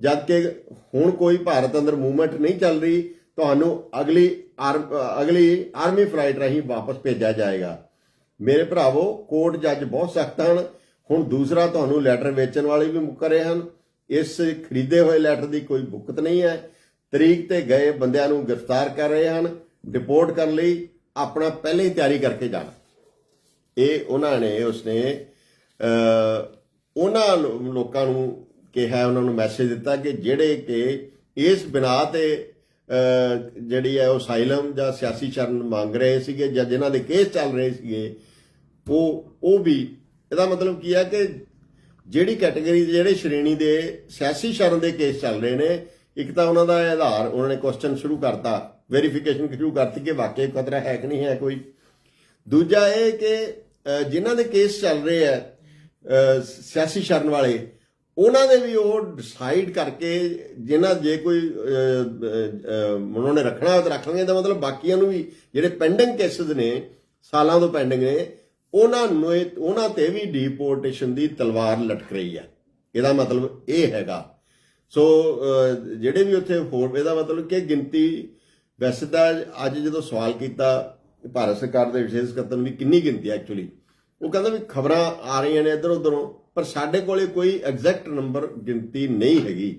ਜਦ ਕਿ ਹੁਣ ਕੋਈ ਭਾਰਤ ਅੰਦਰ ਮੂਵਮੈਂਟ ਨਹੀਂ ਚੱਲ ਰਹੀ, ਤੁਹਾਨੂੰ ਅਗਲੀ ਅਗਲੀ ਆਰਮੀ ਫਲਾਈਟ ਰਾਹੀਂ ਵਾਪਸ ਭੇਜਿਆ ਜਾਏਗਾ। ਮੇਰੇ ਭਰਾਵੋ ਕੋਰਟ ਜੱਜ ਬਹੁਤ ਸਖਤ ਹਨ। ਹੁਣ ਦੂਸਰਾ ਤੁਹਾਨੂੰ ਲੈਟਰ ਵੇਚਣ ਵਾਲੇ ਵੀ ਮੁੱਕਰ ਰਹੇ ਹਨ। ਇਸ ਖਰੀਦੇ ਹੋਏ ਲੈਟਰ ਦੀ ਕੋਈ ਭੁਗਤ ਨਹੀਂ ਹੈ। ਤਰੀਕ ਤੇ ਗਏ ਬੰਦਿਆਂ ਨੂੰ ਗ੍ਰਿਫਤਾਰ ਕਰ ਰਹੇ ਹਨ। ਡਿਪੋਰਟ ਕਰਨ ਲਈ ਆਪਣਾ ਪਹਿਲੇ ਹੀ ਤਿਆਰੀ ਕਰਕੇ ਜਾਣਾ। ਇਹ ਉਹਨਾਂ ਨੇ, ਉਸਨੇ ਉਹਨਾਂ ਲੋਕਾਂ ਨੂੰ ਕਿਹਾ ਉਹਨਾਂ ਨੂੰ ਮੈਸੇਜ ਦਿੱਤਾ ਕਿ ਜਿਹੜੇ ਕਿ ਇਸ ਬਿਨਾ ਤੇ ਜਿਹੜੀ ਹੈ ਉਹ ਸਾਈਲਮ ਜਾਂ ਸਿਆਸੀ ਸ਼ਰਨ ਮੰਗ ਰਹੇ ਸੀਗੇ ਜਾਂ ਜਿਨ੍ਹਾਂ ਦੇ ਕੇਸ ਚੱਲ ਰਹੇ ਸੀਗੇ ਉਹ ਉਹ ਵੀ ਇਹਦਾ ਮਤਲਬ ਕੀ ਹੈ ਕਿ ਜਿਹੜੀ ਕੈਟਾਗਰੀ ਜਿਹੜੇ ਸ਼੍ਰੇਣੀ ਦੇ ਸਿਆਸੀ ਸ਼ਰਨ ਦੇ ਕੇਸ ਚੱਲ ਰਹੇ ਨੇ ਇੱਕ ਤਾਂ ਉਹਨਾਂ ਦਾ ਆਧਾਰ ਉਹਨਾਂ ਨੇ ਕੁਐਸਚਨ ਸ਼ੁਰੂ ਕਰਤਾ ਵੈਰੀਫਿਕੇਸ਼ਨ ਸ਼ੁਰੂ ਕਰਤੀ ਕਿ ਵਾਕਈ ਖਤਰਾ ਹੈ ਕਿ ਨਹੀਂ ਹੈ ਕੋਈ। ਦੂਜਾ ਇਹ ਕਿ ਅਹ, ਜਿਨ੍ਹਾਂ ਦੇ ਕੇਸ ਚੱਲ ਰਹੇ ਹੈ ਸਿਆਸੀ ਸ਼ਰਨ ਵਾਲੇ, ਉਹਨਾਂ ਨੇ ਵੀ ਉਹ ਡਿਸਾਈਡ ਕਰਕੇ ਜਿਹਨਾਂ ਜੇ ਕੋਈ ਉਹਨਾਂ ਨੇ ਰੱਖਣਾ ਹੋਵੇ ਤਾਂ ਰੱਖ ਲਾਂਗੇ ਦਾ ਮਤਲਬ ਬਾਕੀਆਂ ਨੂੰ ਵੀ ਜਿਹੜੇ ਪੈਂਡਿੰਗ ਕੇਸਸ ਨੇ, ਸਾਲਾਂ ਤੋਂ ਪੈਂਡਿੰਗ ਨੇ, ਉਹਨਾਂ ਨੂੰ ਉਹਨਾਂ ਤੇ ਵੀ ਡੀਪੋਰਟੇਸ਼ਨ ਦੀ ਤਲਵਾਰ ਲਟਕ ਰਹੀ ਹੈ ਇਹਦਾ ਮਤਲਬ ਇਹ ਹੈਗਾ। ਸੋ ਜਿਹੜੇ ਵੀ ਉੱਥੇ ਹੋਰ, ਇਹਦਾ ਮਤਲਬ ਕਿ ਗਿਣਤੀ, ਵੈਸੇ ਤਾਂ ਅੱਜ ਜਦੋਂ ਸਵਾਲ ਕੀਤਾ, ਭਾਰਤ ਸਰਕਾਰ ਦੇ ਵਿਸ਼ੇਸ਼ ਸਕੱਤਰ ਵੀ ਕਿੰਨੀ ਗਿਣਤੀ ਐਕਚੁਅਲੀ ਉਹ ਕਹਿੰਦਾ ਵੀ ਖਬਰਾਂ ਆ ਰਹੀਆਂ ਨੇ ਇੱਧਰ ਉੱਧਰੋਂ, ਪਰ ਸਾਡੇ ਕੋਲੇ ਕੋਈ ਐਗਜ਼ੈਕਟ ਨੰਬਰ ਗਿਣਤੀ ਨਹੀਂ ਹੈਗੀ।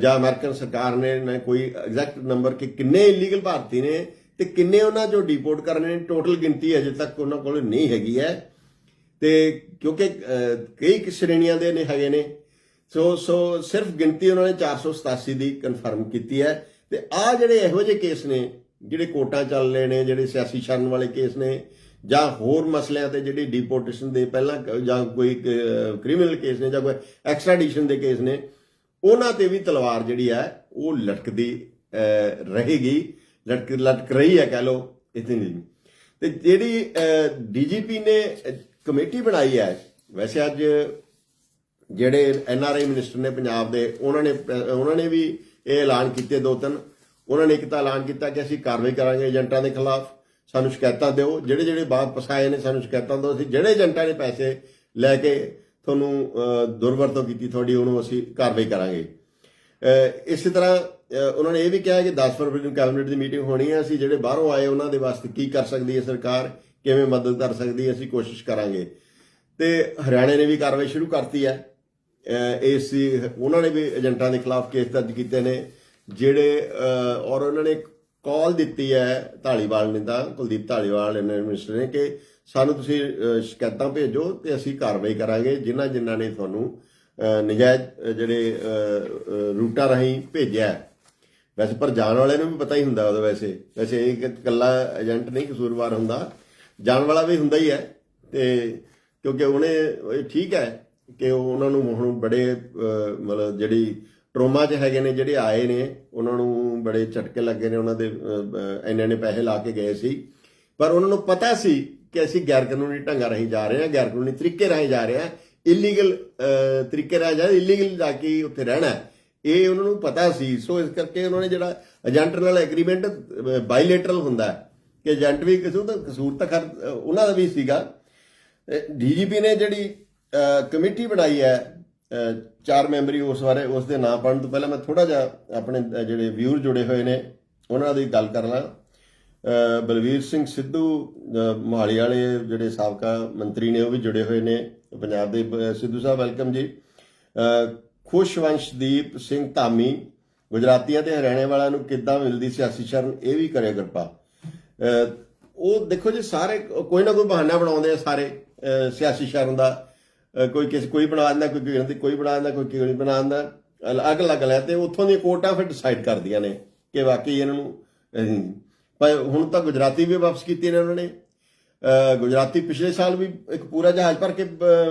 ਜਾਂ ਅਮਰੀਕਨ ਸਰਕਾਰ ਨੇ ਨਾ ਕੋਈ ਐਗਜ਼ੈਕਟ ਨੰਬਰ ਕਿ ਕਿੰਨੇ ਇਲੀਗਲ ਭਾਰਤੀ ਨੇ ਤੇ ਕਿੰਨੇ ਉਹਨਾਂ ਚੋਂ ਡਿਪੋਰਟ ਕਰਨੇ ਨੇ ਟੋਟਲ ਗਿਣਤੀ ਅਜੇ ਤੱਕ ਉਹਨਾਂ ਕੋਲ ਨਹੀਂ ਹੈਗੀ ਹੈ। ਤੇ ਕਿਉਂਕਿ ਕਈ ਸ਼੍ਰੇਣੀਆਂ ਦੇ ਨੇ ਹੈਗੇ ਨੇ। ਸੋ ਸੋ ਸਿਰਫ ਗਿਣਤੀ ਉਹਨਾਂ ਨੇ 487 ਦੀ ਕਨਫਰਮ ਕੀਤੀ ਹੈ। ਤੇ ਆ ਜਿਹੜੇ ਇਹੋ ਜਿਹੇ ਕੇਸ ਨੇ, ਜਿਹੜੇ ਕੋਟਾਂ ਚੱਲ ਰਹੇ ਨੇ, ਜਿਹੜੇ ਸਿਆਸੀ ਸ਼ਰਨ ਵਾਲੇ ਕੇਸ ਨੇ ਜਾਂ ਹੋਰ ਮਸਲਿਆਂ ਤੇ ਜਿਹੜੀ ਡਿਪੋਰਟੇਸ਼ਨ ਦੇ ਪਹਿਲਾਂ ਜਾਂ ਕੋਈ ਕ੍ਰਿਮੀਨਲ ਕੇਸ ਨੇ ਜਾਂ ਕੋਈ ਐਕਸਟ੍ਰੈਡੀਸ਼ਨ ਦੇ ਕੇਸ ਨੇ, ਉਹਨਾਂ ਤੇ ਵੀ ਤਲਵਾਰ ਜਿਹੜੀ ਹੈ, ਉਹ ਲਟਕਦੀ ਰਹੇਗੀ। ਲਟਕ ਲਟਕ ਰਹੀ ਹੈ ਕਹ ਲੋ ਇਤਨੀ ਨਹੀਂ। ਤੇ ਜਿਹੜੀ ਡੀਜੀਪੀ ਨੇ ਕਮੇਟੀ ਬਣਾਈ ਹੈ, ਵੈਸੇ ਅੱਜ ਜਿਹੜੇ ਐਨਆਰਆਈ ਮਿਨਿਸਟਰ ਨੇ ਪੰਜਾਬ ਦੇ, ਉਹਨਾਂ ਨੇ ਉਹਨਾਂ ਨੇ ਵੀ ਇਹ ਐਲਾਨ ਕੀਤੇ ਦੋ ਤਿੰਨ। ਉਹਨਾਂ ਨੇ ਇੱਕ ਤਾਂ ਐਲਾਨ ਕੀਤਾ ਕਿ ਅਸੀਂ ਕਾਰਵਾਈ ਕਰਾਂਗੇ ਏਜੰਟਾਂ ਦੇ ਖਿਲਾਫ। ਸਾਨੂੰ ਸ਼ਿਕਾਇਤਾਂ ਦਿਓ। ਜਿਹੜੇ ਜਿਹੜੇ ਵਾਪਸ ਆਏ ਨੇ ਸਾਨੂੰ ਸ਼ਿਕਾਇਤਾਂ ਦਿਓ। ਅਸੀਂ ਜਿਹੜੇ ਏਜੰਟਾਂ ਨੇ ਪੈਸੇ ਲੈ ਕੇ ਤੁਹਾਨੂੰ ਦੁਰਵਰਤੋਂ ਕੀਤੀ ਤੁਹਾਡੀ ਉਹਨੂੰ ਅਸੀਂ ਕਾਰਵਾਈ ਕਰਾਂਗੇ। ਅਹ, ਇਸੇ ਤਰ੍ਹਾਂ ਉਹਨਾਂ ਨੇ ਇਹ ਵੀ ਕਿਹਾ ਕਿ 10 ਫਰਵਰੀ ਨੂੰ ਕੈਬਨਿਟ ਦੀ ਮੀਟਿੰਗ ਹੋਣੀ ਹੈ। ਅਸੀਂ ਜਿਹੜੇ ਬਾਹਰੋਂ ਆਏ ਉਹਨਾਂ ਦੇ ਵਾਸਤੇ ਕੀ ਕਰ ਸਕਦੀ ਹੈ ਸਰਕਾਰ? ਕਿਵੇਂ ਮਦਦ ਕਰ ਸਕਦੀ ਹੈ? ਅਸੀਂ ਕੋਸ਼ਿਸ਼ ਕਰਾਂਗੇ। ਤੇ ਹਰਿਆਣੇ ਨੇ ਵੀ ਕਾਰਵਾਈ ਸ਼ੁਰੂ ਕਰਤੀ ਹੈ। ਇਸ ਉਹਨਾਂ ਨੇ ਵੀ ਏਜੰਟਾਂ ਦੇ ਖਿਲਾਫ ਕੇਸ ਦਰਜ ਕੀਤੇ ਨੇ। ਜਿਹੜੇ ਔਰ ਉਹਨਾਂ ਨੇ ਕਾਲ ਦਿੱਤੀ ਹੈ ਢਾਲੀਵਾਲ ਨੇ ਤਾਂ, ਕੁਲਦੀਪ ਢਾਲੀਵਾਲ ਇਹਨਾਂ ਮਿਨਿਸਟਰ ਨੇ ਕਿ ਸਾਨੂੰ ਤੁਸੀਂ ਸ਼ਿਕਾਇਤਾਂ ਭੇਜੋ ਤੇ ਅਸੀਂ ਕਾਰਵਾਈ ਕਰਾਂਗੇ, ਜਿਨ੍ਹਾਂ ਜਿਨ੍ਹਾਂ ਨੇ ਤੁਹਾਨੂੰ ਨਜਾਇਜ਼ ਜਿਹੜੇ ਰੂਟਾਂ ਰਾਹੀਂ ਭੇਜਿਆ ਵੈਸੇ ਪਰ ਜਾਣ ਵਾਲੇ ਨੂੰ ਵੀ ਪਤਾ ਹੀ ਹੁੰਦਾ ਉਹਦਾ ਵੈਸੇ। ਵੈਸੇ ਇਹ ਇਕੱਲਾ ਏਜੰਟ ਨਹੀਂ ਕਸੂਰਵਾਰ ਹੁੰਦਾ। ਜਾਣ ਵਾਲਾ ਵੀ ਹੁੰਦਾ ਹੀ ਹੈ ਤੇ ਕਿਉਂਕਿ ਉਹਨੇ, ਇਹ ਠੀਕ ਹੈ ਕਿ ਉਹਨਾਂ ਨੂੰ ਹੁਣ ਬੜੇ ਮਤਲਬ ਜਿਹੜੀ ਟਰੋਮਾ 'ਚ ਹੈਗੇ ਨੇ ਜਿਹੜੇ ਆਏ ਨੇ ਉਹਨਾਂ ਨੂੰ ਬੜੇ ਝਟਕੇ ਲੱਗੇ ਨੇ ਉਹਨਾਂ ਦੇ ਅਹ, ਇੰਨੇ ਨੇ ਪੈਸੇ ਲਾ ਕੇ ਗਏ ਸੀ। ਪਰ ਉਹਨਾਂ ਨੂੰ ਪਤਾ ਸੀ ਕਿ ਅਸੀਂ ਗੈਰ ਕਾਨੂੰਨੀ ਢੰਗਾਂ ਰਾਹੀਂ ਜਾ ਰਹੇ ਹਾਂ ਗੈਰ ਕਾਨੂੰਨੀ ਤਰੀਕੇ ਰਾਹੀਂ ਜਾ ਰਹੇ ਹਾਂ। ਇਲੀਗਲ ਤਰੀਕੇ ਰਾਹੀਂ ਜਾ ਇਲੀਗਲ ਜਾ ਕੇ ਉੱਥੇ ਰਹਿਣਾ ਇਹ ਉਹਨਾਂ ਨੂੰ ਪਤਾ ਸੀ। ਸੋ ਇਸ ਕਰਕੇ ਉਹਨਾਂ ਨੇ ਜਿਹੜਾ ਏਜੰਟ ਨਾਲ ਐਗਰੀਮੈਂਟ ਬਾਇਲੇਟਰਲ ਹੁੰਦਾ ਹੈ ਕਿ ਏਜੰਟ ਵੀ ਕਿਸੇ ਤਾਂ ਕਸੂਰ ਤਾਂ ਖਰ ਉਹਨਾਂ ਦਾ ਵੀ ਸੀਗਾ। ਡੀਜੀਪੀ ਨੇ ਜਿਹੜੀ ਕਮੇਟੀ ਬਣਾਈ ਹੈ ਚਾਰ ਮੈਂਬਰੀ ਉਸ ਬਾਰੇ ਉਸ ਦੇ ਨਾਂ ਪੜਨ ਤੋਂ ਪਹਿਲਾਂ ਮੈਂ ਥੋੜਾ ਜਿਹਾ ਆਪਣੇ ਜਿਹੜੇ ਵਿਊਰ ਜੁੜੇ ਹੋਏ ਨੇ ਉਹਨਾਂ ਦੀ ਗੱਲ ਕਰ ਲਾਂ। ਅਹ, ਬਲਵੀਰ ਸਿੰਘ ਸਿੱਧੂ ਮੋਹਾਲੀ ਵਾਲੇ ਜਿਹੜੇ ਸਾਬਕਾ ਮੰਤਰੀ ਨੇ ਉਹ ਵੀ ਜੁੜੇ ਹੋਏ ਨੇ। ਪੰਜਾਬ ਦੇ ਸਿੱਧੂ ਸਾਹਿਬ ਵੈਲਕਮ ਜੀ। ਖੁਸ਼ਵੰਸ਼ਦੀਪ ਸਿੰਘ ਧਾਮੀ ਗੁਜਰਾਤੀਆਂ ਤੇ ਹਰਿਆਣੇ ਵਾਲਿਆਂ ਨੂੰ ਕਿੱਦਾਂ ਮਿਲਦੀ ਸਿਆਸੀ ਸ਼ਰਨ ਇਹ ਵੀ ਕਰੇ ਕਿਰਪਾ। ਉਹ ਦੇਖੋ ਜੀ ਸਾਰੇ ਕੋਈ ਨਾ ਕੋਈ ਬਹਾਨਾ ਬਣਾਉਂਦੇ ਆ ਸਾਰੇ ਸਿਆਸੀ ਸ਼ਰਨ ਦਾ। ਕੋਈ ਕਿਸੇ ਕੋਈ ਬਣਾ ਦਿੰਦਾ, ਕੋਈ ਕਿਸੇ ਕੋਈ ਬਣਾ ਦਿੰਦਾ, ਕੋਈ ਕੋਈ ਬਣਾ ਦਿੰਦਾ। ਅਲੱਗ ਅਲੱਗ ਲੈ ਤੇ ਉੱਥੋਂ ਦੀਆਂ ਕੋਰਟਾਂ ਫਿਰ ਡਿਸਾਈਡ ਕਰਦੀਆਂ ਨੇ ਕਿ ਵਾਕਈ ਇਹਨਾਂ ਨੂੰ ਪਰ ਹੁਣ ਤਾਂ ਗੁਜਰਾਤੀ ਵੀ ਵਾਪਸ ਕੀਤੀ ਨੇ ਉਹਨਾਂ ਨੇ। ਗੁਜਰਾਤੀ ਪਿਛਲੇ ਸਾਲ ਵੀ ਇੱਕ ਪੂਰਾ ਜਹਾਜ਼ ਭਰ ਕੇ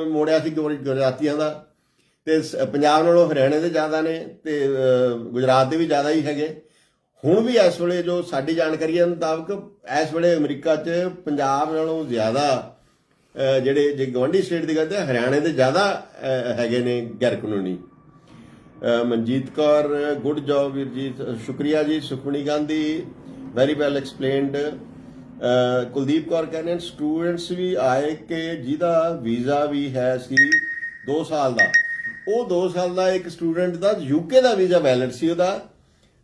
ਮੋੜਿਆ ਸੀ ਗੁਜ- ਗੁਜਰਾਤੀਆਂ ਦਾ। ਤੇ ਸ- ਪੰਜਾਬ ਨਾਲੋਂ ਹਰਿਆਣੇ ਦੇ ਜ਼ਿਆਦਾ ਨੇ ਤੇ ਗੁਜਰਾਤ ਦੇ ਵੀ ਜ਼ਿਆਦਾ ਹੀ ਹੈਗੇ। ਹੁਣ ਵੀ ਇਸ ਵੇਲੇ ਜੋ ਸਾਡੀ ਜਾਣਕਾਰੀ ਦੇ ਮੁਤਾਬਕ ਇਸ ਵੇਲੇ ਅਮਰੀਕਾ 'ਚ ਪੰਜਾਬ ਨਾਲੋਂ ਜ਼ਿਆਦਾ ਜਿਹੜੇ ਜੇ ਗਵੰਡੀ ਸਟੇਟ ਦੀ ਗੱਲ ਤੇ ਹਰਿਆਣੇ ਦੇ ਜ਼ਿਆਦਾ ਹੈਗੇ ਨੇ ਗੈਰ ਕਾਨੂੰਨੀ। ਮਨਜੀਤ ਕੌਰ, ਗੁੱਡ ਜੌਬ ਵੀਰ ਜੀ, ਸ਼ੁਕਰੀਆ ਜੀ Sukhmani Gandhi very well explained Kuldeep Kaur ਕਹਿੰਦੇ ਸਟੂਡੈਂਟਸ ਵੀ ਆਏ ਕਿ ਜਿਹਦਾ ਵੀਜ਼ਾ ਵੀ ਹੈ ਸੀ 2 ਸਾਲ ਦਾ। ਉਹ 2 ਸਾਲ ਦਾ ਇੱਕ ਸਟੂਡੈਂਟ ਦਾ ਯੂਕੇ ਦਾ ਵੀਜ਼ਾ ਵੈਲਿਡ ਸੀ ਉਹਦਾ।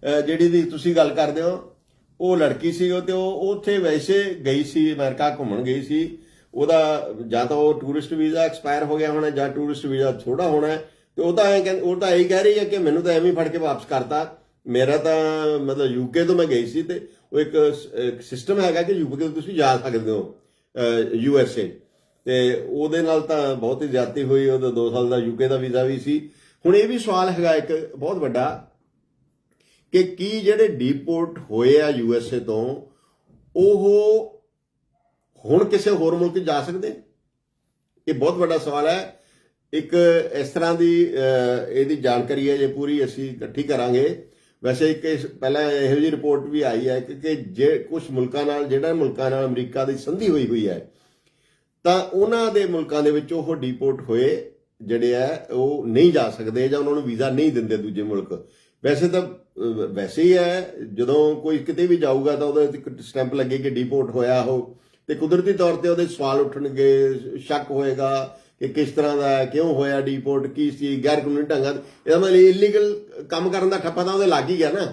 ਜਿਹੜੀ ਦੀ ਤੁਸੀਂ ਗੱਲ ਕਰਦੇ ਹੋ, ਉਹ ਲੜਕੀ ਸੀ ਉਹ ਤੇ ਉਹ ਉੱਥੇ ਵੈਸੇ ਗਈ ਸੀ, ਅਮਰੀਕਾ ਘੁੰਮਣ ਗਈ ਸੀ। ਉਹਦਾ ਜਾਂ ਤਾਂ ਉਹ ਟੂਰਿਸਟ ਵੀਜ਼ਾ ਐਕਸਪਾਇਰ ਹੋ ਗਿਆ ਹੋਣਾ ਜਾਂ ਟੂਰਿਸਟ ਵੀਜ਼ਾ ਥੋੜਾ ਹੋਣਾ ਹੈ, ਤੇ ਉਹ ਤਾਂ ਐਂ ਕਹਿੰਦੇ ਉਹ ਤਾਂ ਇਹੀ ਕਹਿ ਰਹੀ ਹੈ ਕਿ ਮੈਨੂੰ ਤਾਂ ਐਵੇਂ ਫੜ ਕੇ ਵਾਪਸ ਕਰਤਾ। ਮੇਰਾ ਤਾਂ ਮਤਲਬ ਯੂਕੇ ਤੋਂ ਮੈਂ ਗਈ ਸੀ ਤੇ ਉਹ ਇੱਕ ਸਿਸਟਮ ਹੈਗਾ ਕਿ ਯੂਕੇ ਤੋਂ ਤੁਸੀਂ ਜਾ ਸਕਦੇ ਹੋ ਯੂ ਐਸ ਏ। ਤੇ ਉਹਦੇ ਨਾਲ ਤਾਂ ਬਹੁਤ ਹੀ ਜ਼ਿਆਦਤੀ ਹੋਈ ਉਹਦਾ 2 ਸਾਲ ਦਾ ਯੂਕੇ ਦਾ ਵੀਜ਼ਾ ਵੀ ਸੀ। ਹੁਣ ਇਹ ਵੀ ਸਵਾਲ ਹੈਗਾ ਇੱਕ ਬਹੁਤ ਵੱਡਾ ਕਿ ਕੀ ਜਿਹੜੇ ਡੀਪੋਰਟ ਹੋਏ ਆ ਯੂ ਐਸ ਏ ਤੋਂ ਉਹ ਹੁਣ ਕਿਸੇ ਹੋਰ ਮੁਲਕ ਜਾ ਸਕਦੇ? ਇਹ ਬਹੁਤ ਵੱਡਾ ਸਵਾਲ ਹੈ। ਇੱਕ, ਇਸ ਤਰ੍ਹਾਂ ਦੀ ਇਹਦੀ ਜਾਣਕਾਰੀ ਹੈ ਜੇ ਪੂਰੀ ਅਸੀਂ ਇਕੱਠੀ ਕਰਾਂਗੇ। ਵੈਸੇ ਇੱਕ ਪਹਿਲਾਂ ਇਹੋ ਜਿਹੀ ਰਿਪੋਰਟ ਵੀ ਆਈ ਹੈ ਕਿ ਕਿ ਜੇ ਕੁਝ ਮੁਲਕਾਂ ਨਾਲ, ਜਿਹੜਾ ਮੁਲਕਾਂ ਨਾਲ ਅਮਰੀਕਾ ਦੀ ਸੰਧੀ ਹੋਈ ਹੋਈ ਹੈ, ਤਾਂ ਉਹਨਾਂ ਦੇ ਮੁਲਕਾਂ ਦੇ ਵਿੱਚ ਉਹ ਡੀਪੋਰਟ ਹੋਏ, ਜਿਹੜੇ ਆ ਉਹ ਨਹੀਂ ਜਾ ਸਕਦੇ ਜਾਂ ਉਹਨਾਂ ਨੂੰ ਵੀਜ਼ਾ ਨਹੀਂ ਦਿੰਦੇ ਦੂਜੇ ਮੁਲਕ। ਵੈਸੇ ਤਾਂ ਵੈਸੇ ਹੀ ਹੈ, ਜਦੋਂ ਕੋਈ ਕਿਤੇ ਵੀ ਜਾਊਗਾ ਤਾਂ ਉਹਦੇ ਤੇ ਇੱਕ ਸਟੈਂਪ ਲੱਗੇ ਕਿ ਡੀਪੋਰਟ ਹੋਇਆ ਉਹ। ਤੇ ਕੁਦਰਤੀ ਤੌਰ ਤੇ ਉਹਦੇ ਸਵਾਲ ਉੱਠਣਗੇ ਸ਼ੱਕ ਹੋਏਗਾ ਕਿ ਕਿਸ ਤਰ੍ਹਾਂ ਦਾ ਹੈ, ਕਿਉਂ ਹੋਇਆ ਡੀਪੋਰਟ ਕੀ ਸੀ ਗੈਰ ਕਾਨੂੰਨੀ ਢੰਗਾਂ ਨਾਲ। ਇਹਦਾ ਮਤਲਬ ਇਲੀਗਲ ਕੰਮ ਕਰਨ ਦਾ ਠੱਪਾ ਤਾਂ ਉਹਦੇ ਲੱਗ ਹੀ ਗਿਆ ਨਾ।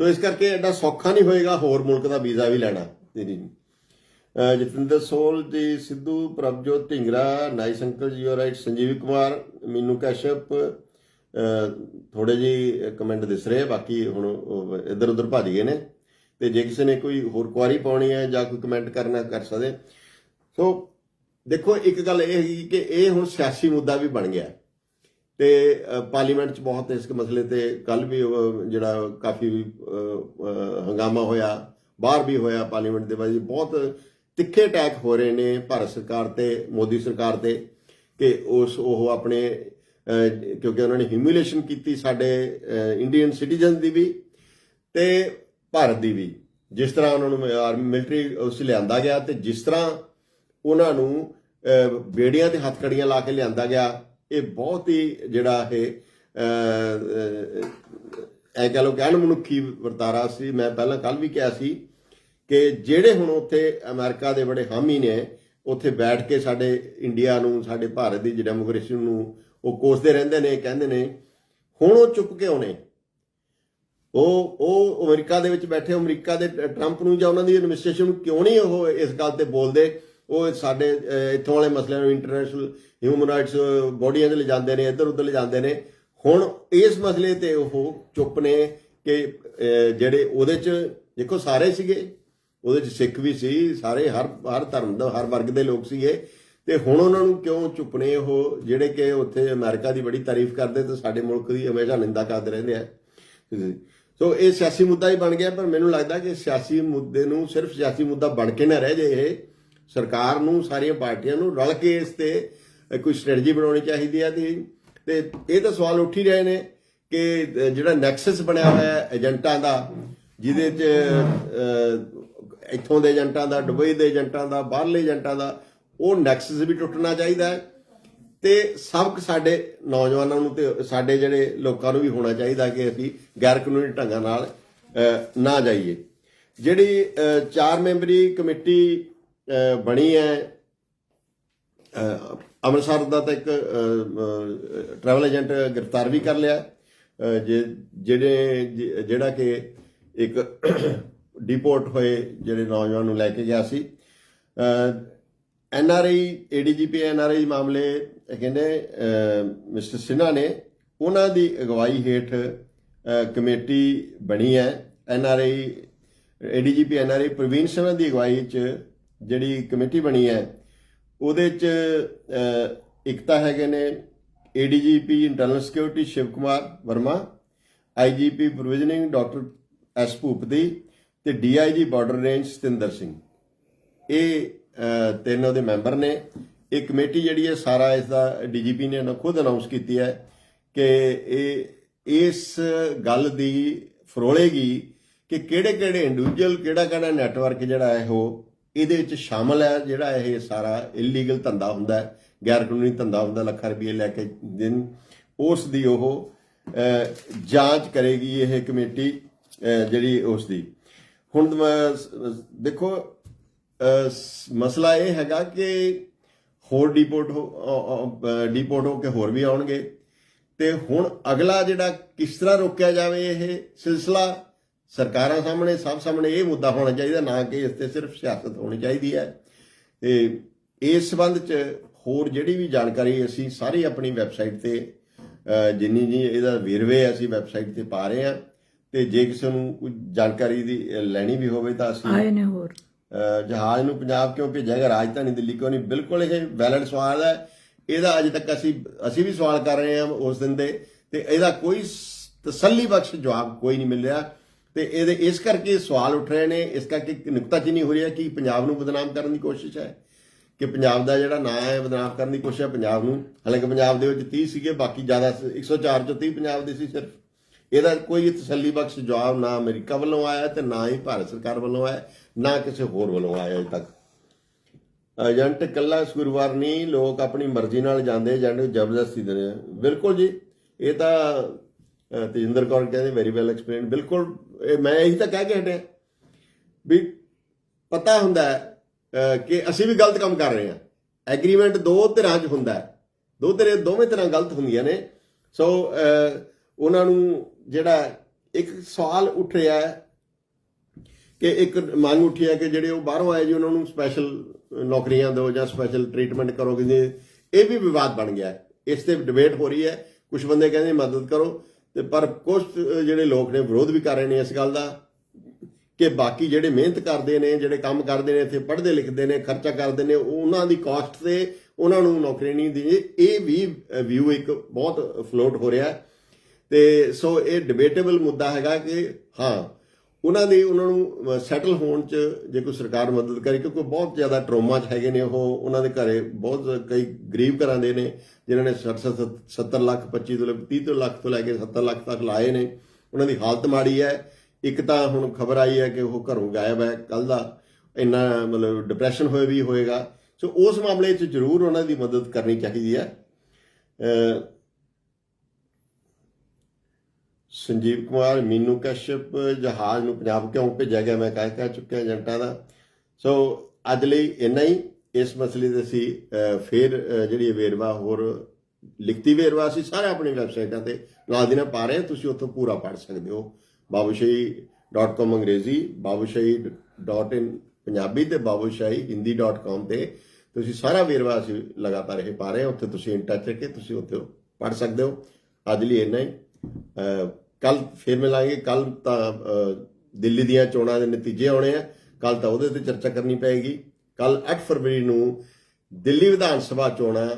ਸੋ ਇਸ ਕਰਕੇ ਐਡਾ ਸੌਖਾ ਨਹੀਂ ਹੋਏਗਾ ਹੋਰ ਮੁਲਕ ਦਾ ਵੀਜ਼ਾ ਵੀ ਲੈਣਾ। ਜੀ ਜਤਿੰਦਰ ਸੋਲ ਜੀ ਸਿੱਧੂ ਪ੍ਰਭਜੋਤ ਢਿੰਗਰਾ ਨਾਈ uncle ji you right Sanjeev Kumar Meenu Kashyap ਥੋੜੇ ਜੀ ਕਮੈਂਟ ਦਿਸ ਰਹੇ ਬਾਕੀ ਹੁਣ ਇੱਧਰ ਉੱਧਰ ਭੱਜ ਗਏ ਨੇ। ਤੇ ਜੇ ਕਿਸੇ ਨੇ ਕੋਈ ਹੋਰ ਕੁਆਰੀ ਪਾਉਣੀ ਹੈ ਜਾਂ ਕੋਈ ਕਮੈਂਟ ਕਰਨਾ ਕਰ ਸਕਦੇ। ਸੋ ਦੇਖੋ, ਇੱਕ ਗੱਲ ਇਹ ਹੈਗੀ ਕਿ ਇਹ ਹੁਣ ਸਿਆਸੀ ਮੁੱਦਾ ਵੀ ਬਣ ਗਿਆ। ਤੇ ਪਾਰਲੀਮੈਂਟ 'ਚ ਬਹੁਤ ਇਸ ਮਸਲੇ ਤੇ ਕੱਲ ਵੀ ਜਿਹੜਾ ਕਾਫੀ ਹੰਗਾਮਾ ਹੋਇਆ, ਬਾਹਰ ਵੀ ਹੋਇਆ ਪਾਰਲੀਮੈਂਟ ਦੇ ਬਾਅਦ ਬਹੁਤ ਤਿੱਖੇ ਅਟੈਕ ਹੋ ਰਹੇ ਨੇ ਭਾਰਤ ਸਰਕਾਰ ਤੇ, ਮੋਦੀ ਸਰਕਾਰ ਤੇ ਕਿ ਉਸ, ਉਹ ਆਪਣੇ ਕਿਉਂਕਿ ਉਹਨਾਂ ਨੇ ਹਿਊਮਿਲੇਸ਼ਨ ਕੀਤੀ ਸਾਡੇ ਇੰਡੀਅਨ ਸਿਟੀਜ਼ਨ ਦੀ ਵੀ। ਤੇ ਭਾਰਤ ਦੀ ਵੀ। ਜਿਸ ਤਰ੍ਹਾਂ ਉਹਨਾਂ ਨੂੰ ਆਰਮੀ ਮਿਲਟਰੀ ਉਸ 'ਚ ਲਿਆਂਦਾ ਗਿਆ ਤੇ ਜਿਸ ਤਰ੍ਹਾਂ ਉਹਨਾਂ ਨੂੰ ਅਹ, ਬੇੜੀਆਂ ਤੇ ਹੱਥਕੜੀਆਂ ਲਾ ਕੇ ਲਿਆਂਦਾ ਗਿਆ ਇਹ ਬਹੁਤ ਹੀ ਜਿਹੜਾ ਇਹ ਅਹ, ਅਹ, ਐ ਕਹ ਲੋ ਕਿ ਅਣਮਨੁੱਖੀ ਵਰਤਾਰਾ ਸੀ। ਮੈਂ ਪਹਿਲਾਂ ਕੱਲ ਵੀ ਕਿਹਾ ਸੀ ਕਿ ਜਿਹੜੇ ਹੁਣ ਉੱਥੇ ਅਮਰੀਕਾ ਦੇ ਬੜੇ ਹਾਮੀ ਨੇ ਉੱਥੇ ਬੈਠ ਕੇ ਸਾਡੇ ਇੰਡੀਆ ਨੂੰ ਸਾਡੇ ਭਾਰਤ ਦੀ ਡੈਮੋਕ੍ਰੇਸੀ ਨੂੰ ਉਹ ਕੋਸਦੇ ਰਹਿੰਦੇ ਨੇ ਕਹਿੰਦੇ ਨੇ ਹੁਣ ਉਹ ਚੁੱਪ ਕਿਉਂ ਨੇ? ਉਹ ਉਹ ਅਮਰੀਕਾ ਦੇ ਵਿੱਚ ਬੈਠੇ, ਅਮਰੀਕਾ ਦੇ ਟਰੰਪ ਨੂੰ ਜਾਂ ਉਹਨਾਂ ਦੀ ਐਡਮਿਨਿਸਟ੍ਰੇਸ਼ਨ ਨੂੰ ਕਿਉਂ ਨਹੀਂ ਉਹ ਇਸ ਗੱਲ ਤੇ ਬੋਲਦੇ? ਉਹ ਸਾਡੇ ਇੱਥੋਂ ਵਾਲੇ ਮਸਲਿਆਂ ਨੂੰ ਇੰਟਰਨੈਸ਼ਨਲ ਹਿਊਮਨ ਰਾਈਟਸ ਬੋਡੀਆਂ 'ਚ ਲਿਜਾਂਦੇ ਨੇ, ਇੱਧਰ ਉੱਧਰ ਲਿਜਾਂਦੇ ਨੇ। ਹੁਣ ਇਸ ਮਸਲੇ ਤੇ ਉਹ ਚੁੱਪ ਨੇ ਕਿ ਜਿਹੜੇ ਉਹਦੇ 'ਚ, ਦੇਖੋ ਸਾਰੇ ਸੀਗੇ। ਉਹਦੇ 'ਚ ਸਿੱਖ ਵੀ ਸੀ, ਸਾਰੇ ਹਰ ਹਰ ਧਰਮ ਦਾ, ਹਰ ਵਰਗ ਦੇ ਲੋਕ ਸੀਗੇ। ਤੇ ਹੁਣ ਉਹਨਾਂ ਨੂੰ ਕਿਉਂ ਚੁੱਪ ਨੇ ਉਹ, ਜਿਹੜੇ ਕਿ ਉੱਥੇ ਅਮਰੀਕਾ ਦੀ ਬੜੀ ਤਾਰੀਫ ਕਰਦੇ ਤੇ ਸਾਡੇ ਮੁਲਕ ਦੀ ਹਮੇਸ਼ਾ ਨਿੰਦਾ ਕਰਦੇ ਰਹਿੰਦੇ ਆ। ਸੋ ਇਹ ਸਿਆਸੀ ਮੁੱਦਾ ਹੀ ਬਣ ਗਿਆ, ਪਰ ਮੈਨੂੰ ਲੱਗਦਾ ਕਿ ਸਿਆਸੀ ਮੁੱਦੇ ਨੂੰ ਸਿਰਫ ਸਿਆਸੀ ਮੁੱਦਾ ਬਣ ਕੇ ਨਾ ਰਹਿ ਜੇ ਇਹ ਸਰਕਾਰ ਨੂੰ, ਸਾਰੀਆਂ ਪਾਰਟੀਆਂ ਨੂੰ ਰਲ ਕੇ ਇਸ ਤੇ ਕੋਈ ਸਟ੍ਰੈਟਜੀ ਬਣਾਉਣੀ ਚਾਹੀਦੀ ਹੈ ਤੇ ਤੇ ਇਹ ਤਾਂ ਸਵਾਲ ਉੱਠ ਹੀ ਰਹੇ ਨੇ ਕਿ ਜਿਹੜਾ ਨੈਕਸਸ ਬਣਿਆ ਹੋਇਆ ਹੈ ਏਜੰਟਾਂ ਦਾ, ਜਿਹਦੇ 'ਚ ਇੱਥੋਂ ਦੇ ਏਜੰਟਾਂ ਦਾ ਦੁਬਈ ਦੇ ਏਜੰਟਾਂ ਦਾ, ਬਾਹਰਲੇ ਏਜੰਟਾਂ ਦਾ, ਉਹ ਨੈਕਸਸ ਵੀ ਟੁੱਟਣਾ ਚਾਹੀਦਾ ਹੈ। ਤੇ ਸਬਕ ਸਾਡੇ ਨੌਜਵਾਨਾਂ ਨੂੰ ਤੇ ਸਾਡੇ ਜਿਹੜੇ ਲੋਕਾਂ ਨੂੰ ਵੀ ਹੋਣਾ ਚਾਹੀਦਾ ਕਿ ਅਸੀਂ ਗੈਰ ਕਾਨੂੰਨੀ ਢੰਗਾਂ ਨਾਲ ਨਾ ਜਾਈਏ। ਜਿਹੜੀ ਚਾਰ ਮੈਂਬਰੀ ਕਮੇਟੀ ਬਣੀ ਹੈ ਅੰਮ੍ਰਿਤਸਰ ਦਾ ਤਾਂ ਇੱਕ ਟਰੈਵਲ ਏਜੰਟ ਗ੍ਰਿਫਤਾਰ ਵੀ ਕਰ ਲਿਆ। ਜੇ, ਜਿਹੜੇ ਜਿਹੜਾ ਕਿ ਇੱਕ ਡਿਪੋਰਟ ਹੋਏ ਜਿਹੜੇ ਨੌਜਵਾਨ ਨੂੰ ਲੈ ਕੇ ਗਿਆ ਸੀ। N R I ADGP N R I ਮਾਮਲੇ ਕਹਿੰਦੇ ਮਿਸਟਰ ਸਿਨਹਾ ਨੇ ਉਹਨਾਂ ਦੀ ਅਗਵਾਈ ਹੇਠ ਕਮੇਟੀ ਬਣੀ ਹੈ। N R I ADGP N R I Praveen Sinha ਦੀ ਅਗਵਾਈ 'ਚ ਜਿਹੜੀ ਕਮੇਟੀ ਬਣੀ ਹੈ ਉਹਦੇ 'ਚ ਅਹ, ਤਾਂ ਹੈਗੇ ਨੇ ADGP internal security Shiv Kumar Verma IGP provisioning doctor S Bhupathi ਤੇ DIG border range Satinder Singh. ਇਹ ਤਿੰਨ ਉਹਦੇ ਮੈਂਬਰ ਨੇ। ਇਹ ਕਮੇਟੀ ਜਿਹੜੀ ਹੈ, ਸਾਰਾ ਇਸ ਦਾ ਡੀਜੀਪੀ ਨੇ ਨਾ ਖੁਦ ਅਨਾਉਂਸ ਕੀਤੀ ਹੈ ਕਿ ਇਹ, ਇਸ ਗੱਲ ਦੀ ਫਰੋਲੇਗੀ ਕਿ ਕਿਹੜੇ ਕਿਹੜੇ ਇੰਡੀਵਿਜੂਅਲ ਕਿਹੜਾ ਕਿਹੜਾ ਨੈਟਵਰਕ ਜਿਹੜਾ ਹੈ ਉਹ ਇਹਦੇ ਵਿੱਚ ਸ਼ਾਮਲ ਹੈ, ਜਿਹੜਾ ਇਹ ਸਾਰਾ ਇਲੀਗਲ ਧੰਦਾ ਹੁੰਦਾ ਹੈ ਗੈਰ ਕਾਨੂੰਨੀ ਧੰਦਾ ਹੁੰਦਾ ਲੱਖਾਂ ਰੁਪਏ ਲੈ ਕੇ ਦਿਨ, ਉਸ ਦੀ ਉਹ ਜਾਂਚ ਕਰੇਗੀ ਇਹ ਕਮੇਟੀ ਜਿਹੜੀ ਉਸ ਦੀ। ਹੁਣ ਦੇਖੋ ਮਸਲਾ ਇਹ ਹੈਗਾ ਕਿ ਹੋਰ ਡਿਪੋਰਟ ਹੋ ਡਿਪੋਰਟ ਹੋ ਕੇ ਹੋਰ ਵੀ ਆਉਣਗੇ। ਤੇ ਹੁਣ ਅਗਲਾ ਜਿਹੜਾ ਕਿਸ ਤਰ੍ਹਾਂ ਰੋਕਿਆ ਜਾਵੇ ਇਹ ਸਿਲਸਿਲਾ, ਸਰਕਾਰਾਂ ਸਾਹਮਣੇ, ਸਭ ਸਾਹਮਣੇ ਇਹ ਮੁੱਦਾ ਹੋਣਾ ਚਾਹੀਦਾ, ਨਾ ਕਿ ਇਸ ਤੇ ਸਿਰਫ ਸਿਆਸਤ ਹੋਣੀ ਚਾਹੀਦੀ ਹੈ। ਤੇ ਇਸ ਸੰਬੰਧ ਚ ਹੋਰ ਜਿਹੜੀ ਵੀ ਜਾਣਕਾਰੀ ਅਸੀਂ ਸਾਰੀ ਆਪਣੀ ਵੈਬਸਾਈਟ ਤੇ ਜਿੰਨੀ ਜੀ ਇਹਦਾ ਵੇਰਵੇ ਅਸੀਂ ਵੈਬਸਾਈਟ ਤੇ ਪਾ ਰਹੇ ਹਾਂ। ਤੇ ਜੇ ਕਿਸੇ ਨੂੰ ਕੋਈ ਜਾਣਕਾਰੀ ਦੀ ਲੈਣੀ ਵੀ ਹੋਵੇ ਤਾਂ ਅਸੀਂ ਆਏ ਨੇ ਹੋਰ। ਜਹਾਜ਼ ਨੂੰ ਪੰਜਾਬ ਕਿਉਂ ਭੇਜਿਆ ਗਿਆ ਰਾਜਧਾਨੀ ਦਿੱਲੀ ਕਿਉਂ ਨਹੀਂ? ਬਿਲਕੁਲ ਇਹ ਵੈਲਿਡ ਸਵਾਲ ਹੈ। ਇਹਦਾ ਅਜੇ ਤੱਕ ਅਸੀਂ ਅਸੀਂ ਵੀ ਸਵਾਲ ਕਰ ਰਹੇ ਹਾਂ ਉਸ ਦਿਨ ਦੇ ਤੇ ਇਹਦਾ ਕੋਈ ਸ- ਤਸੱਲੀ ਬਖਸ਼ ਜਵਾਬ ਕੋਈ ਨਹੀਂ ਮਿਲ ਰਿਹਾ। ਤੇ ਇਹਦੇ, ਇਸ ਕਰਕੇ ਸਵਾਲ ਉੱਠ ਰਹੇ ਨੇ, ਇਸ ਕਰਕੇ ਇੱਕ ਨੁਕਤਾਚੀਨੀ ਹੋ ਰਹੀ ਹੈ ਕਿ ਪੰਜਾਬ ਨੂੰ ਬਦਨਾਮ ਕਰਨ ਦੀ ਕੋਸ਼ਿਸ਼ ਹੈ। ਕਿ ਪੰਜਾਬ ਦਾ ਜਿਹੜਾ ਨਾਂ ਹੈ, ਬਦਨਾਮ ਕਰਨ ਦੀ ਕੋਸ਼ਿਸ਼ ਹੈ ਪੰਜਾਬ ਨੂੰ। ਹਾਲਾਂਕਿ ਪੰਜਾਬ ਦੇ ਵਿੱਚ 30 ਸੀਗੇ, ਬਾਕੀ ਜ਼ਿਆਦਾ 104 ਚੋਂ 30 ਪੰਜਾਬ ਦੇ ਸੀ ਸਿਰਫ। ਇਹਦਾ ਕੋਈ ਤਸੱਲੀ ਬਖਸ਼ ਜਵਾਬ ਨਾ ਅਮਰੀਕਾ ਵੱਲੋਂ ਆਇਆ ਤੇ ਨਾ ਹੀ ਭਾਰਤ ਸਰਕਾਰ ਵੱਲੋਂ ਆਇਆ ਨਾ ਕਿਸੇ ਹੋਰ ਵੱਲੋਂ ਆਇਆ ਅਜੇ ਤੱਕ। ਏਜੰਟ ਇਕੱਲਾ ਗੁਰੂਵਾਰ ਨਹੀਂ ਲੋਕ ਆਪਣੀ ਮਰਜ਼ੀ ਨਾਲ ਜਾਂਦੇ ਏਜੰਟ ਨੂੰ ਜ਼ਬਰਦਸਤੀ ਦਿੰਦੇ ਆ। ਬਿਲਕੁਲ ਜੀ ਇਹ ਤਾਂ ਅਹ, ਤੇਜਿੰਦਰ ਕੌਰ ਕਹਿੰਦੇ ਵੈਰੀ ਵੈਲ ਐਕਸਪਲੇਨ ਬਿਲਕੁਲ ਇਹ ਮੈਂ ਇਹੀ ਤਾਂ ਕਹਿ ਕੇ ਹਟਿਆ ਵੀ ਪਤਾ ਹੁੰਦਾ ਹੈ ਕਿ ਅਸੀਂ ਵੀ ਗਲਤ ਕੰਮ ਕਰ ਰਹੇ ਹਾਂ। ਐਗਰੀਮੈਂਟ ਦੋ ਧਿਰਾਂ 'ਚ ਹੁੰਦਾ ਦੋ ਧਿਰੇ ਦੋਵੇਂ ਤਰ੍ਹਾਂ ਗਲਤ ਹੁੰਦੀਆਂ ਨੇ। ਸੋ ਉਹਨਾਂ ਨੂੰ ਜਿਹੜਾ ਇੱਕ ਸਵਾਲ ਉੱਠ ਰਿਹਾ ਹੈ ਕਿ ਇੱਕ ਮੰਗ ਉੱਠੀ ਹੈ ਕਿ ਜਿਹੜੇ ਉਹ ਬਾਹਰੋਂ ਆਏ ਜੀ, ਉਹਨਾਂ ਨੂੰ ਸਪੈਸ਼ਲ ਨੌਕਰੀਆਂ ਦਿਓ ਜਾਂ ਸਪੈਸ਼ਲ ਟ੍ਰੀਟਮੈਂਟ ਕਰੋ ਕਿ ਇਹ ਵੀ ਵਿਵਾਦ ਬਣ ਗਿਆ ਹੈ। ਇਸ ਤੇ ਡਿਬੇਟ ਹੋ ਰਹੀ ਹੈ। ਕੁਝ ਬੰਦੇ ਕਹਿੰਦੇ ਮਦਦ ਕਰੋ, ਤੇ ਪਰ ਕੁਝ ਜਿਹੜੇ ਲੋਕ ਨੇ ਵਿਰੋਧ ਵੀ ਕਰ ਰਹੇ ਨੇ ਇਸ ਗੱਲ ਦਾ ਕਿ ਬਾਕੀ ਜਿਹੜੇ ਮਿਹਨਤ ਕਰਦੇ ਨੇ, ਜਿਹੜੇ ਕੰਮ ਕਰਦੇ ਨੇ, ਇੱਥੇ ਪੜ੍ਹਦੇ ਲਿਖਦੇ ਨੇ, ਖਰਚਾ ਕਰਦੇ ਨੇ, ਉਹਨਾਂ ਦੀ ਕਾਸਟ ਤੇ ਉਹਨਾਂ ਨੂੰ ਨੌਕਰੀ ਨਹੀਂ ਦੀ ਇਹ ਵੀ ਵਿਊ ਇੱਕ ਬਹੁਤ ਫਲੋਟ ਹੋ ਰਿਹਾ ਹੈ। ਤੇ ਸੋ ਇਹ ਡਿਬੇਟੇਬਲ ਮੁੱਦਾ ਹੈਗਾ ਕਿ ਹਾਂ, ਉਹਨਾਂ ਦੀ, ਉਹਨਾਂ ਨੂੰ ਸੈਟਲ ਹੋਣ ਚ ਜੇ ਕੋਈ ਸਰਕਾਰ ਮਦਦ ਕਰੇ, ਕਿਉਂਕਿ ਬਹੁਤ ਜ਼ਿਆਦਾ ਟਰੋਮਾ ਚ ਹੈਗੇ ਨੇ ਉਹ, ਉਹਨਾਂ ਦੇ ਘਰੇ ਬਹੁਤ ਕਈ ਗਰੀਬ ਘਰਾਂ ਦੇ ਨੇ, ਜਿਨ੍ਹਾਂ ਨੇ 60 70 ਲੱਖ 25 ਤੋਂ ਲੈ ਕੇ 30 ਤੋਂ ਲੱਖ ਤੋਂ ਲੈ ਕੇ 70 ਲੱਖ ਤੱਕ ਲਾਏ ਨੇ, ਉਹਨਾਂ ਦੀ ਹਾਲਤ ਮਾੜੀ ਹੈ। ਇੱਕ ਤਾਂ ਹੁਣ ਖਬਰ ਆਈ ਹੈ ਕਿ ਉਹ ਘਰੋਂ ਗਾਇਬ ਹੈ ਕੱਲ ਦਾ ਇੰਨਾ ਮਤਲਬ ਡਿਪਰੈਸ਼ਨ ਹੋਏ ਵੀ ਹੋਏਗਾ। ਸੋ ਉਸ ਮਾਮਲੇ 'ਚ ਜ਼ਰੂਰ ਉਹਨਾਂ ਦੀ ਮਦਦ ਕਰਨੀ ਚਾਹੀਦੀ ਹੈ। ਸੰਜੀਵ ਕੁਮਾਰ, ਮੀਨੂ ਕਸ਼ਪ ਜਹਾਜ਼ ਨੂੰ ਪੰਜਾਬ ਕਿਉਂ ਭੇਜਿਆ ਗਿਆ? ਮੈਂ ਕਹਿ ਕਹਿ ਚੁੱਕਿਆ ਏਜੰਟਾਂ ਦਾ। ਸੋ ਅੱਜ ਲਈ ਇੰਨਾ ਹੀ। ਇਸ ਮਸਲੇ ਤੇ ਅਸੀਂ ਫਿਰ ਜਿਹੜੀ ਵੇਰਵਾ ਹੋਰ ਲਿਖਤੀ ਵੇਰਵਾ, ਅਸੀਂ ਸਾਰੇ ਆਪਣੀ ਵੈਬਸਾਈਟਾਂ ਤੇ ਨਾਲ ਦੀ ਨਾਲ ਪਾ ਰਹੇ ਤੁਸੀਂ ਉੱਥੋਂ ਪੂਰਾ ਪੜ ਸਕਦੇ ਹੋ। babushai.com ਅੰਗਰੇਜ਼ੀ babushai.in ਪੰਜਾਬੀ ਤੇ babushai hindi.com ਤੇ ਤੁਸੀਂ ਸਾਰਾ ਵੇਰਵਾ ਅਸੀਂ ਲਗਾਤਾਰ ਇਹ ਪਾ ਰਹੇ ਹਾਂ। ਉੱਥੇ ਤੁਸੀਂ ਇਨ ਟੱਚ ਕੇ ਤੁਸੀਂ ਉੱਥੇ ਪੜ ਸਕਦੇ ਹੋ। ਅੱਜ ਲਈ ਇੰਨਾ ਹੀ। ਕੱਲ ਫਿਰ ਮਿਲਾਂਗੇ, ਕੱਲ ਤਾਂ ਦਿੱਲੀ ਦੀਆਂ ਚੋਣਾਂ ਦੇ ਨਤੀਜੇ ਆਉਣੇ ਆ, ਕੱਲ ਤਾਂ ਉਹਦੇ ਤੇ ਚਰਚਾ ਕਰਨੀ ਪਏਗੀ। ਕੱਲ 8 ਫਰਵਰੀ ਨੂੰ ਦਿੱਲੀ ਵਿਧਾਨ ਸਭਾ ਚੋਣਾਂ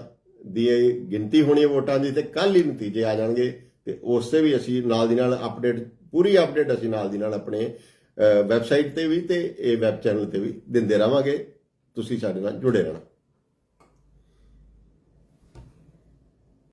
ਦੀ ਗਿਣਤੀ ਹੋਣੀ ਹੈ ਵੋਟਾਂ ਦੀ ਤੇ ਕੱਲ ਹੀ ਨਤੀਜੇ ਆ ਜਾਣਗੇ ਤੇ ਉਸ ਤੇ ਵੀ ਅਸੀਂ ਨਾਲ ਦੀ ਨਾਲ ਅਪਡੇਟ, ਪੂਰੀ ਅਪਡੇਟ ਅਸੀਂ ਨਾਲ ਦੀ ਨਾਲ ਆਪਣੇ ਵੈਬਸਾਈਟ ਤੇ ਵੀ ਤੇ ਇਹ ਵੈਬ ਚੈਨਲ ਤੇ ਵੀ ਦਿੰਦੇ ਰਵਾਂਗੇ ਤੁਸੀਂ ਸਾਡੇ ਨਾਲ ਜੁੜੇ ਰਹਿਣਾ।